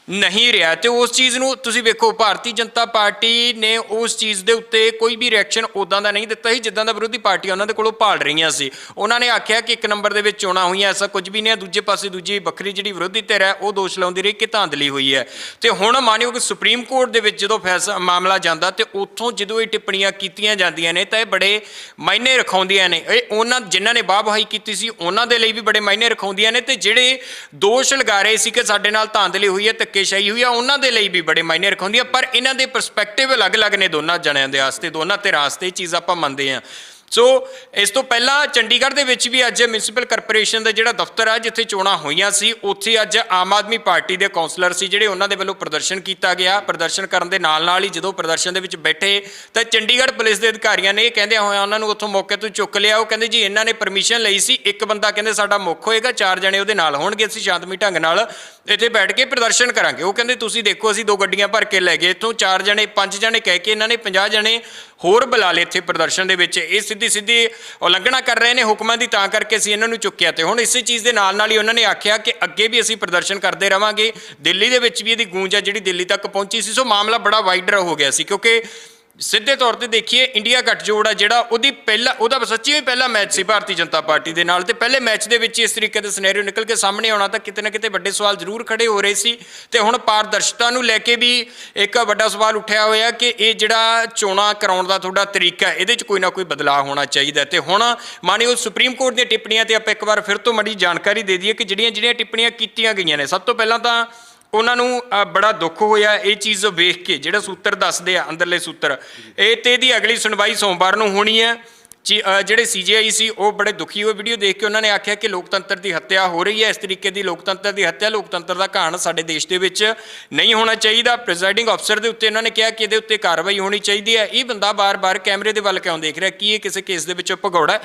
Speaker 2: ਨਹੀਂ ਰਿਹਾ ਤੇ ਉਸ ਚੀਜ਼ ਨੂੰ ਤੁਸੀਂ ਵੇਖੋ, ਭਾਰਤੀ ਜਨਤਾ ਪਾਰਟੀ ਨੇ ਉਸ ਚੀਜ਼ ਦੇ ਉੱਤੇ ਕੋਈ ਵੀ ਰਿਐਕਸ਼ਨ ਉਦਾਂ ਦਾ ਨਹੀਂ ਦਿੱਤਾ ਸੀ, ਜਿੱਦਾਂ ਦਾ ਵਿਰੋਧੀ ਪਾਰਟੀਆਂ ਉਹਨਾਂ ਦੇ ਕੋਲੋਂ ਭਾਲ ਰਹੀਆਂ ਸੀ। ਉਹਨਾਂ ਨੇ ਆਖਿਆ ਕਿ ਇੱਕ ਨੰਬਰ ਦੇ ਵਿੱਚ ਚੋਣਾਂ ਹੋਈਆਂ, ਐਸਾ ਕੁਝ ਵੀ ਨਹੀਂ ਹੈ, ਦੂਜੇ ਪਾਸੇ ਦੂਜੀ ਵੱਖਰੀ ਜਿਹੜੀ ਵਿਰੋਧੀ ਧਿਰ ਹੈ, ਉਹ ਦੋਸ਼ ਲਾਉਂਦੀ ਰਹੀ ਕਿ ਧਾਂਦਲੀ ਹੋਈ ਹੈ। ਤੇ ਹੁਣ ਮਾਨਯੋਗ ਸੁਪਰੀਮ ਕੋਰਟ ਦੇ ਵਿੱਚ ਜਦੋਂ ਫੈਸਲਾ ਮਾਮਲਾ ਜਾਂਦਾ ਤੇ ਉੱਥੋਂ ਜਦੋਂ ਇਹ ਟਿੱਪਣੀਆਂ ਕੀਤੀਆਂ ਜਾਂਦੀਆਂ ਨੇ, ਤਾਂ ਇਹ ਬੜੇ ਮਾਇਨੇ ਰਖਾਉਂਦੀਆਂ ਨੇ। ਇਹ ਉਹਨਾਂ ਜਿਨ੍ਹਾਂ ਨੇ ਵਾਹਵਾਹੀ ਕੀਤੀ ਸੀ, ਉਹਨਾਂ ਦੇ ਲਈ ਵੀ ਬੜੇ ਮਾਇਨੇ ਰਖਾਉਂਦੀਆਂ ਨੇ ਤੇ ਜਿਹੜੇ ਦੋਸ਼ ਲਗਾ ਰਹੇ ਸੀ ਕਿ ਸਾਡੇ ਨਾਲ ਧਾਂਦਲੀ ਹੋਈ ਹੈ ਧੱਕੇਸ਼ਾਹੀ ਹੋਈ ਹੈ ਉਹਨਾਂ ਦੇ ਲਈ ਵੀ ਬੜੇ ਮਾਇਨੇ ਰਖਾਉਂਦੀਆਂ ਪਰ ਇਹਨਾਂ ਦੇ ਪਰਸਪੈਕਟਿਵ ਅਲੱਗ-ਅਲੱਗ ਨੇ ਦੋਨਾਂ ਜਣਿਆਂ ਦੇ ਵਾਸਤੇ, ਦੋਨਾਂ ਧਿਰਾਂ ਵਾਸਤੇ ਚੀਜ਼ ਆਪਾਂ ਮੰਨਦੇ ਹਾਂ। ਸੋ ਇਸ ਤੋਂ ਪਹਿਲਾਂ ਚੰਡੀਗੜ੍ਹ ਦੇ ਵਿੱਚ ਵੀ ਅੱਜ ਮਿਊਨਿਸਪਲ ਕਾਰਪੋਰੇਸ਼ਨ ਦਾ ਜਿਹੜਾ ਦਫ਼ਤਰ ਆ, ਜਿੱਥੇ ਚੋਣਾਂ ਹੋਈਆਂ ਸੀ, ਉੱਥੇ ਅੱਜ ਆਮ ਆਦਮੀ ਪਾਰਟੀ ਦੇ ਕਾਉਂਸਲਰ ਸੀ, ਜਿਹੜੇ ਉਹਨਾਂ ਦੇ ਵੱਲੋਂ ਪ੍ਰਦਰਸ਼ਨ ਕੀਤਾ ਗਿਆ। ਪ੍ਰਦਰਸ਼ਨ ਕਰਨ ਦੇ ਨਾਲ ਨਾਲ ਹੀ ਜਦੋਂ ਪ੍ਰਦਰਸ਼ਨ ਦੇ ਵਿੱਚ ਬੈਠੇ, ਤਾਂ ਚੰਡੀਗੜ੍ਹ ਪੁਲਿਸ ਦੇ ਅਧਿਕਾਰੀਆਂ ਨੇ ਇਹ ਕਹਿੰਦੇ ਹੋਇਆ ਉਹਨਾਂ ਨੂੰ ਉੱਥੋਂ ਮੌਕੇ ਤੋਂ ਚੁੱਕ ਲਿਆ। ਉਹ ਕਹਿੰਦੇ, ਜੀ, ਇਹਨਾਂ ਨੇ ਪਰਮਿਸ਼ਨ ਲਈ ਸੀ। ਇੱਕ ਬੰਦਾ ਕਹਿੰਦੇ, ਸਾਡਾ ਮੁੱਖ ਹੋਏਗਾ, ਚਾਰ ਜਣੇ ਉਹਦੇ ਨਾਲ ਹੋਣਗੇ, ਅਸੀਂ ਸ਼ਾਂਤਮਈ ਢੰਗ ਨਾਲ ਇੱਥੇ ਬੈਠ ਕੇ ਪ੍ਰਦਰਸ਼ਨ ਕਰਾਂਗੇ। ਉਹ ਕਹਿੰਦੇ, ਤੁਸੀਂ ਦੇਖੋ, ਅਸੀਂ ਦੋ ਗੱਡੀਆਂ ਭਰ ਕੇ ਲੈ ਗਏ। ਇੱਥੋਂ ਚਾਰ ਜਣੇ, ਪੰਜ ਜਣੇ ਕਹਿ ਕੇ ਇਹਨਾਂ ਨੇ 50 ਜਣੇ ਹੋਰ ਬੁਲਾ ਲਏ ਇੱਥੇ ਪ੍ਰਦਰਸ਼ਨ ਦੇ ਵਿੱਚ। ਇਹ ਸਿੱਧੀ ਸਿੱਧੀ ਉਲੰਘਣਾ ਕਰ ਰਹੇ ਨੇ ਹੁਕਮਾਂ ਦੀ ਤਾਂ ਕਰਕੇ ਅਸੀਂ ਇਹਨਾਂ ਨੂੰ ਚੁੱਕਿਆ ਤੇ ਹੁਣ ਇਸੇ ਚੀਜ਼ ਦੇ ਨਾਲ ਨਾਲ ਹੀ ਉਹਨਾਂ ਨੇ ਆਖਿਆ ਕਿ ਅੱਗੇ ਵੀ ਅਸੀਂ ਪ੍ਰਦਰਸ਼ਨ ਕਰਦੇ ਰਵਾਂਗੇ। ਦਿੱਲੀ ਦੇ ਵਿੱਚ ਵੀ ਇਹਦੀ ਗੂੰਜ ਹੈ ਜਿਹੜੀ ਦਿੱਲੀ ਤੱਕ ਪਹੁੰਚੀ ਸੀ, ਸੋ ਮਾਮਲਾ ਬੜਾ ਵਾਈਡਰ ਹੋ ਗਿਆ ਸੀ, ਕਿਉਂਕਿ ਸਿੱਧੇ ਤੌਰ ਤੇ ਦੇਖੀਏ, ਇੰਡੀਆ ਗੱਠਜੋੜ ਆ ਜਿਹੜਾ ਉਹਦੀ ਪਹਿਲਾ ਉਹਦਾ ਸੱਚੀ ਹੀ ਪਹਿਲਾ ਮੈਚ ਸੀ ਭਾਰਤੀ ਜਨਤਾ ਪਾਰਟੀ ਦੇ ਨਾਲ ਤੇ ਪਹਿਲੇ ਮੈਚ ਦੇ ਵਿੱਚ ਇਸ ਤਰੀਕੇ ਦੇ ਸਿਨੈਰੀਓ ਨਿਕਲ ਕੇ ਸਾਹਮਣੇ ਆਉਣਾ ਤਾਂ ਕਿਤੇ ਨਾ ਕਿਤੇ ਵੱਡੇ ਸਵਾਲ ਜ਼ਰੂਰ ਖੜੇ ਹੋ ਰਹੇ ਸੀ ਤੇ ਹੁਣ ਪਾਰਦਰਸ਼ਤਾ ਨੂੰ ਲੈ ਕੇ ਵੀ ਇੱਕ ਵੱਡਾ ਸਵਾਲ ਉੱਠਿਆ ਹੋਇਆ ਕਿ ਇਹ ਜਿਹੜਾ ਚੋਣਾਂ ਕਰਾਉਣ ਦਾ ਤੁਹਾਡਾ ਤਰੀਕਾ ਇਹਦੇ 'ਚ ਕੋਈ ਨਾ ਕੋਈ ਬਦਲਾਅ ਹੋਣਾ ਚਾਹੀਦਾ ਹੈ। ਤੇ ਹੁਣ ਮਾਨਯੋਗ ਸੁਪਰੀਮ ਕੋਰਟ ਦੀਆਂ ਟਿੱਪਣੀਆਂ ਤੇ ਆਪਾਂ ਇੱਕ ਵਾਰ ਫਿਰ ਤੋਂ ਮੜੀ ਜਾਣਕਾਰੀ ਦੇ ਦਈਏ ਕਿ ਜਿਹੜੀਆਂ ਜਿਹੜੀਆਂ ਟਿੱਪਣੀਆਂ ਕੀਤੀਆਂ ਗਈਆਂ ਨੇ, ਸਭ ਤੋਂ ਪਹਿਲਾਂ ਤਾਂ ਉਹਨਾਂ ਨੂੰ ਬੜਾ ਦੁੱਖ ਹੋਇਆ ਇਹ ਚੀਜ਼ ਵੇਖ ਕੇ ਜਿਹੜਾ ਸੂਤਰ ਦੱਸਦੇ ਆ ਅੰਦਰਲੇ ਸੂਤਰ। ਇਹ ਤੇ ਇਹਦੀ ਅਗਲੀ ਸੁਣਵਾਈ ਸੋਮਵਾਰ ਨੂੰ ਹੋਣੀ ਹੈ। ਜੀ, ਅ, ਜਿਹੜੇ ਸੀਜੀਆਈ ਸੀ ਉਹ ਬੜੇ ਦੁਖੀ ਹੋਏ ਵੀਡੀਓ ਦੇਖ ਕੇ ਉਹਨਾਂ ਨੇ ਆਖਿਆ ਕਿ ਲੋਕਤੰਤਰ ਦੀ ਹੱਤਿਆ ਹੋ ਰਹੀ ਹੈ। ਇਸ ਤਰੀਕੇ ਦੀ ਲੋਕਤੰਤਰ ਦੀ ਹੱਤਿਆ ਲੋਕਤੰਤਰ ਦਾ ਘਾਣ ਸਾਡੇ ਦੇਸ਼ ਦੇ ਵਿੱਚ ਨਹੀਂ ਹੋਣਾ ਚਾਹੀਦਾ। ਪ੍ਰੈਜ਼ਾਈਡਿੰਗ ਅਫਸਰ ਦੇ ਉੱਤੇ ਉਹਨਾਂ ਨੇ ਕਿਹਾ ਕਿ ਇਹਦੇ ਉੱਤੇ ਕਾਰਵਾਈ ਹੋਣੀ ਚਾਹੀਦੀ ਹੈ। ਇਹ ਬੰਦਾ ਬਾਰ-ਬਾਰ ਕੈਮਰੇ ਦੇ ਵੱਲ ਕਿਉਂ ਦੇਖ ਰਿਹਾ? ਕੀ ਇਹ ਕਿਸੇ ਕੇਸ ਦੇ ਵਿੱਚ ਭਗੌੜਾ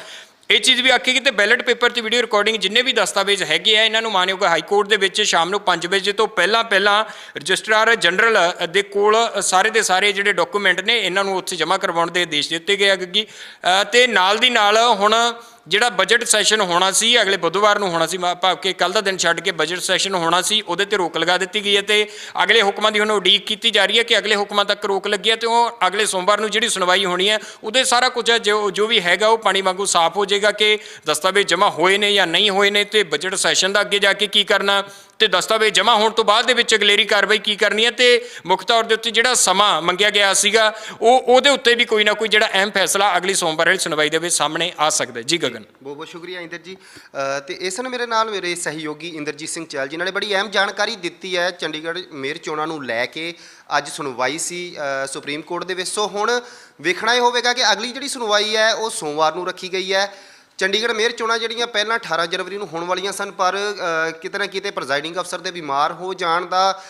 Speaker 2: ਇਹ ਚੀਜ਼ ਵੀ ਆਖੀ ਕਿ ਤੇ ਬੈਲਟ ਪੇਪਰ ਤੇ ਵੀਡੀਓ ਰਿਕਾਰਡਿੰਗ ਜਿੰਨੇ ਵੀ ਦਸਤਾਵੇਜ਼ ਹੈਗੇ ਆ, ਇਹਨਾਂ ਨੂੰ ਮਾਨਯੋਗ ਹਾਈ ਕੋਰਟ ਦੇ ਵਿੱਚ ਸ਼ਾਮ ਨੂੰ 5 ਵਜੇ ਤੋਂ ਪਹਿਲਾਂ ਪਹਿਲਾਂ ਰਜਿਸਟਰਾਰ ਜਨਰਲ ਦੇ ਕੋਲ ਸਾਰੇ ਦੇ ਸਾਰੇ ਜਿਹੜੇ ਡਾਕੂਮੈਂਟ ਨੇ, ਇਹਨਾਂ ਨੂੰ ਉੱਥੇ ਜਮ੍ਹਾਂ ਕਰਵਾਉਣ ਦੇ ਆਦੇਸ਼ ਦਿੱਤੇ ਗਏ ਆ ਗੱਗੀ ਤੇ ਨਾਲ ਦੀ ਨਾਲ ਹੁਣ ਜਿਹੜਾ ਬਜਟ ਸੈਸ਼ਨ ਹੋਣਾ ਸੀ, ਅਗਲੇ ਬੁੱਧਵਾਰ ਨੂੰ ਹੋਣਾ ਸੀ, ਮਾ- ਭਾਵ ਕਿ ਕੱਲ ਦਾ ਦਿਨ ਛੱਡ ਕੇ ਬਜਟ ਸੈਸ਼ਨ ਹੋਣਾ ਸੀ, ਉਹਦੇ ਤੇ ਰੋਕ ਲਗਾ ਦਿੱਤੀ ਗਈ ਹੈ ਤੇ ਅਗਲੇ ਹੁਕਮਾਂ ਦੀ ਹੁਣ ਉਡੀਕ ਕੀਤੀ ਜਾ ਰਹੀ ਹੈ ਕਿ ਅਗਲੇ ਹੁਕਮਾਂ ਤੱਕ ਰੋਕ ਲੱਗੀ ਹੈ ਤੇ ਉਹ ਅਗਲੇ ਸੋਮਵਾਰ ਨੂੰ ਜਿਹੜੀ ਸੁਣਵਾਈ ਹੋਣੀ ਹੈ, ਉਹਦੇ ਸਾਰਾ ਕੁਝ ਜੋ ਜੋ ਵੀ ਹੈਗਾ ਉਹ ਪਾਣੀ ਵਾਂਗੂ ਸਾਫ਼ ਹੋ ਜਾਏਗਾ ਕਿ ਦਸਤਾਵੇਜ਼ ਜਮ੍ਹਾਂ ਹੋਏ ਨੇ ਜਾਂ ਨਹੀਂ ਹੋਏ ਨੇ ਤੇ ਬਜਟ ਸੈਸ਼ਨ ਦਾ ਅੱਗੇ ਜਾ ਕੇ ਕੀ ਕਰਨਾ ਤੇ ਦਸਤਾਵੇਜ਼ ਜਮ੍ਹਾਂ ਹੋਣ ਤੋਂ ਬਾਅਦ ਦੇ ਵਿੱਚ ਅਗਲੇਰੀ ਕਾਰਵਾਈ ਕੀ ਕਰਨੀ ਹੈ ਤੇ ਮੁੱਖ ਤੌਰ ਦੇ ਉੱਤੇ ਜਿਹੜਾ ਸਮਾਂ ਮੰਗਿਆ ਗਿਆ ਸੀਗਾ ਉਹ ਉਹਦੇ ਉੱਤੇ ਵੀ ਕੋਈ ਨਾ ਕੋਈ ਜਿਹੜਾ ਅਹਿਮ ਫੈਸਲਾ ਅਗਲੀ ਸੋਮਵਾਰ ਵਾਲੀ ਸੁਣਵਾਈ ਦੇ ਵਿੱਚ ਸਾਹਮਣੇ ਆ ਸਕਦਾ ਜੀ ਗਗਨ।
Speaker 1: ਬਹੁਤ ਬਹੁਤ ਸ਼ੁਕਰੀਆ ਇੰਦਰ ਜੀ। ਅ, ਤੇ ਇਸ ਨੇ ਮੇਰੇ ਨਾਲ ਮੇਰੇ ਸਹਿਯੋਗੀ ਇੰਦਰਜੀਤ ਸਿੰਘ ਚਹਿਲ ਜਿਨ੍ਹਾਂ ਨੇ ਬੜੀ ਅਹਿਮ ਜਾਣਕਾਰੀ ਦਿੱਤੀ ਹੈ ਚੰਡੀਗੜ੍ਹ ਮੇਅਰ ਚੋਣਾਂ ਨੂੰ ਲੈ ਕੇ। ਅੱਜ ਸੁਣਵਾਈ ਸੀ ਸੁਪਰੀਮ ਕੋਰਟ ਦੇ ਵਿੱਚ। ਸੋ ਹੁਣ ਵੇਖਣਾ ਇਹ ਹੋਵੇਗਾ ਕਿ ਅਗਲੀ ਜਿਹੜੀ ਸੁਣਵਾਈ ਹੈ ਉਹ ਸੋਮਵਾਰ ਨੂੰ ਰੱਖੀ ਗਈ ਹੈ। ਚੰਡੀਗੜ੍ਹ ਮੇਅਰ ਚੋਣਾਂ ਜਿਹੜੀਆਂ ਪਹਿਲਾਂ 18 ਜਨਵਰੀ ਨੂੰ ਹੋਣ ਵਾਲੀਆਂ ਸਨ, ਪਰ ਕਿਤੇ ਨਾ ਕਿਤੇ ਪ੍ਰੈਜ਼ਾਈਡਿੰਗ ਅਫਸਰ ਦੇ ਬਿਮਾਰ ਹੋ ਜਾਣ ਦਾ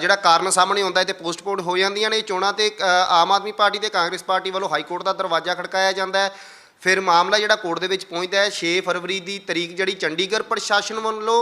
Speaker 1: ਜਿਹੜਾ ਕਾਰਨ ਸਾਹਮਣੇ ਆਉਂਦਾ ਹੈ ਤੇ ਪੋਸਟਪੋਨ ਹੋ ਜਾਂਦੀਆਂ ਨੇ ਚੋਣਾਂ ਤੇ ਆਮ ਆਦਮੀ ਪਾਰਟੀ ਤੇ ਕਾਂਗਰਸ ਪਾਰਟੀ ਵੱਲੋਂ ਹਾਈ ਕੋਰਟ ਦਾ ਦਰਵਾਜ਼ਾ ਖੜਕਾਇਆ ਜਾਂਦਾ ਹੈ। ਫਿਰ ਮਾਮਲਾ ਜਿਹੜਾ ਕੋਰਟ ਦੇ ਵਿੱਚ ਪਹੁੰਚਦਾ ਹੈ 6 ਫਰਵਰੀ ਦੀ ਤਰੀਕ ਜਿਹੜੀ ਚੰਡੀਗੜ੍ਹ ਪ੍ਰਸ਼ਾਸਨ ਵੱਲੋਂ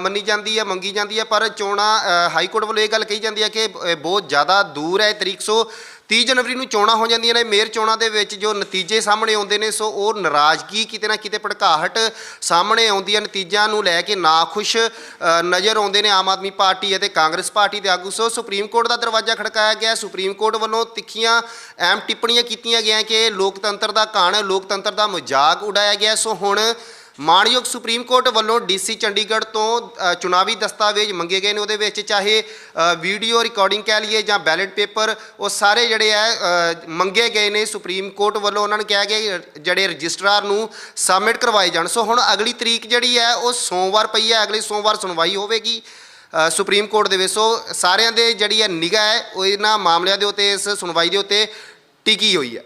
Speaker 1: ਮੰਨੀ ਜਾਂਦੀ ਹੈ, ਮੰਗੀ ਜਾਂਦੀ ਹੈ, ਪਰ ਚੋਣਾਂ ਹਾਈ ਕੋਰਟ ਵੱਲੋਂ ਇਹ ਗੱਲ ਕਹੀ ਜਾਂਦੀ ਹੈ ਕਿ ਬਹੁਤ ਜ਼ਿਆਦਾ ਦੂਰ ਹੈ ਤਰੀਕ, ਸੋ 30 ਜਨਵਰੀ ਨੂੰ ਚੋਣਾਂ ਹੋ ਜਾਂਦੀਆਂ ਨੇ ਮੇਅਰ ਚੋਣਾਂ ਦੇ ਵਿੱਚ ਜੋ ਨਤੀਜੇ ਸਾਹਮਣੇ ਆਉਂਦੇ ਨੇ ਸੋ ਉਹ ਨਾਰਾਜ਼ਗੀ ਕਿਤੇ ਨਾ ਕਿਤੇ ਭੜਕਾਹਟ ਸਾਹਮਣੇ ਆਉਂਦੀ ਹੈ। ਨਤੀਜਿਆਂ ਨੂੰ ਲੈ ਕੇ ਨਾਖੁਸ਼ ਅ, ਨਜ਼ਰ ਆਉਂਦੇ ਨੇ ਆਮ ਆਦਮੀ ਪਾਰਟੀ ਅਤੇ ਕਾਂਗਰਸ ਪਾਰਟੀ ਦੇ ਆਗੂ। ਸੋ ਸੁਪਰੀਮ ਕੋਰਟ ਦਾ ਦਰਵਾਜ਼ਾ ਖੜਕਾਇਆ ਗਿਆ। ਸੁਪਰੀਮ ਕੋਰਟ ਵੱਲੋਂ ਤਿੱਖੀਆਂ ਅਹਿਮ ਟਿੱਪਣੀਆਂ ਕੀਤੀਆਂ ਗਈਆਂ ਕਿ ਲੋਕਤੰਤਰ ਦਾ ਕਣ ਲੋਕਤੰਤਰ ਦਾ ਮਜ਼ਾਕ ਉਡਾਇਆ ਗਿਆ। ਸੋ ਹੁਣ ਮਾਣਯੋਗ ਸੁਪਰੀਮ ਕੋਰਟ ਵੱਲੋਂ ਡੀਸੀ ਚੰਡੀਗੜ੍ਹ ਤੋਂ ਚੁਣਾਵੀ ਦਸਤਾਵੇਜ਼ ਮੰਗੇ ਗਏ ਨੇ ਉਹਦੇ ਵਿੱਚ, ਚਾਹੇ ਵੀਡੀਓ ਰਿਕਾਰਡਿੰਗ ਕਹਿ ਲਈਏ ਜਾਂ ਬੈਲਟ ਪੇਪਰ, ਉਹ ਸਾਰੇ ਜਿਹੜੇ ਹੈ ਮੰਗੇ ਗਏ ਨੇ ਸੁਪਰੀਮ ਕੋਰਟ ਵੱਲੋਂ, ਉਹਨਾਂ ਨੇ ਕਿਹਾ ਗਿਆ ਕਿ ਜਿਹੜੇ ਰਜਿਸਟਰਾਰ ਨੂੰ ਸਬਮਿਟ ਕਰਵਾਏ ਜਾਣ। ਸੋ ਹੁਣ ਅਗਲੀ ਤਰੀਕ ਜਿਹੜੀ ਹੈ ਉਹ ਸੋਮਵਾਰ ਪਈ ਹੈ ਅਗਲੇ ਸੋਮਵਾਰ ਸੁਣਵਾਈ ਹੋਵੇਗੀ ਸੁਪਰੀਮ ਕੋਰਟ ਦੇ ਵਿੱਚ। ਸੋ ਸਾਰਿਆਂ ਦੇ ਜਿਹੜੀ ਹੈ ਨਿਗਾਹ ਹੈ ਉਹ ਇਹਨਾਂ ਮਾਮਲਿਆਂ ਦੇ ਉੱਤੇ, ਇਸ ਸੁਣਵਾਈ ਦੇ ਉੱਤੇ ਟਿਕੀ ਹੋਈ ਹੈ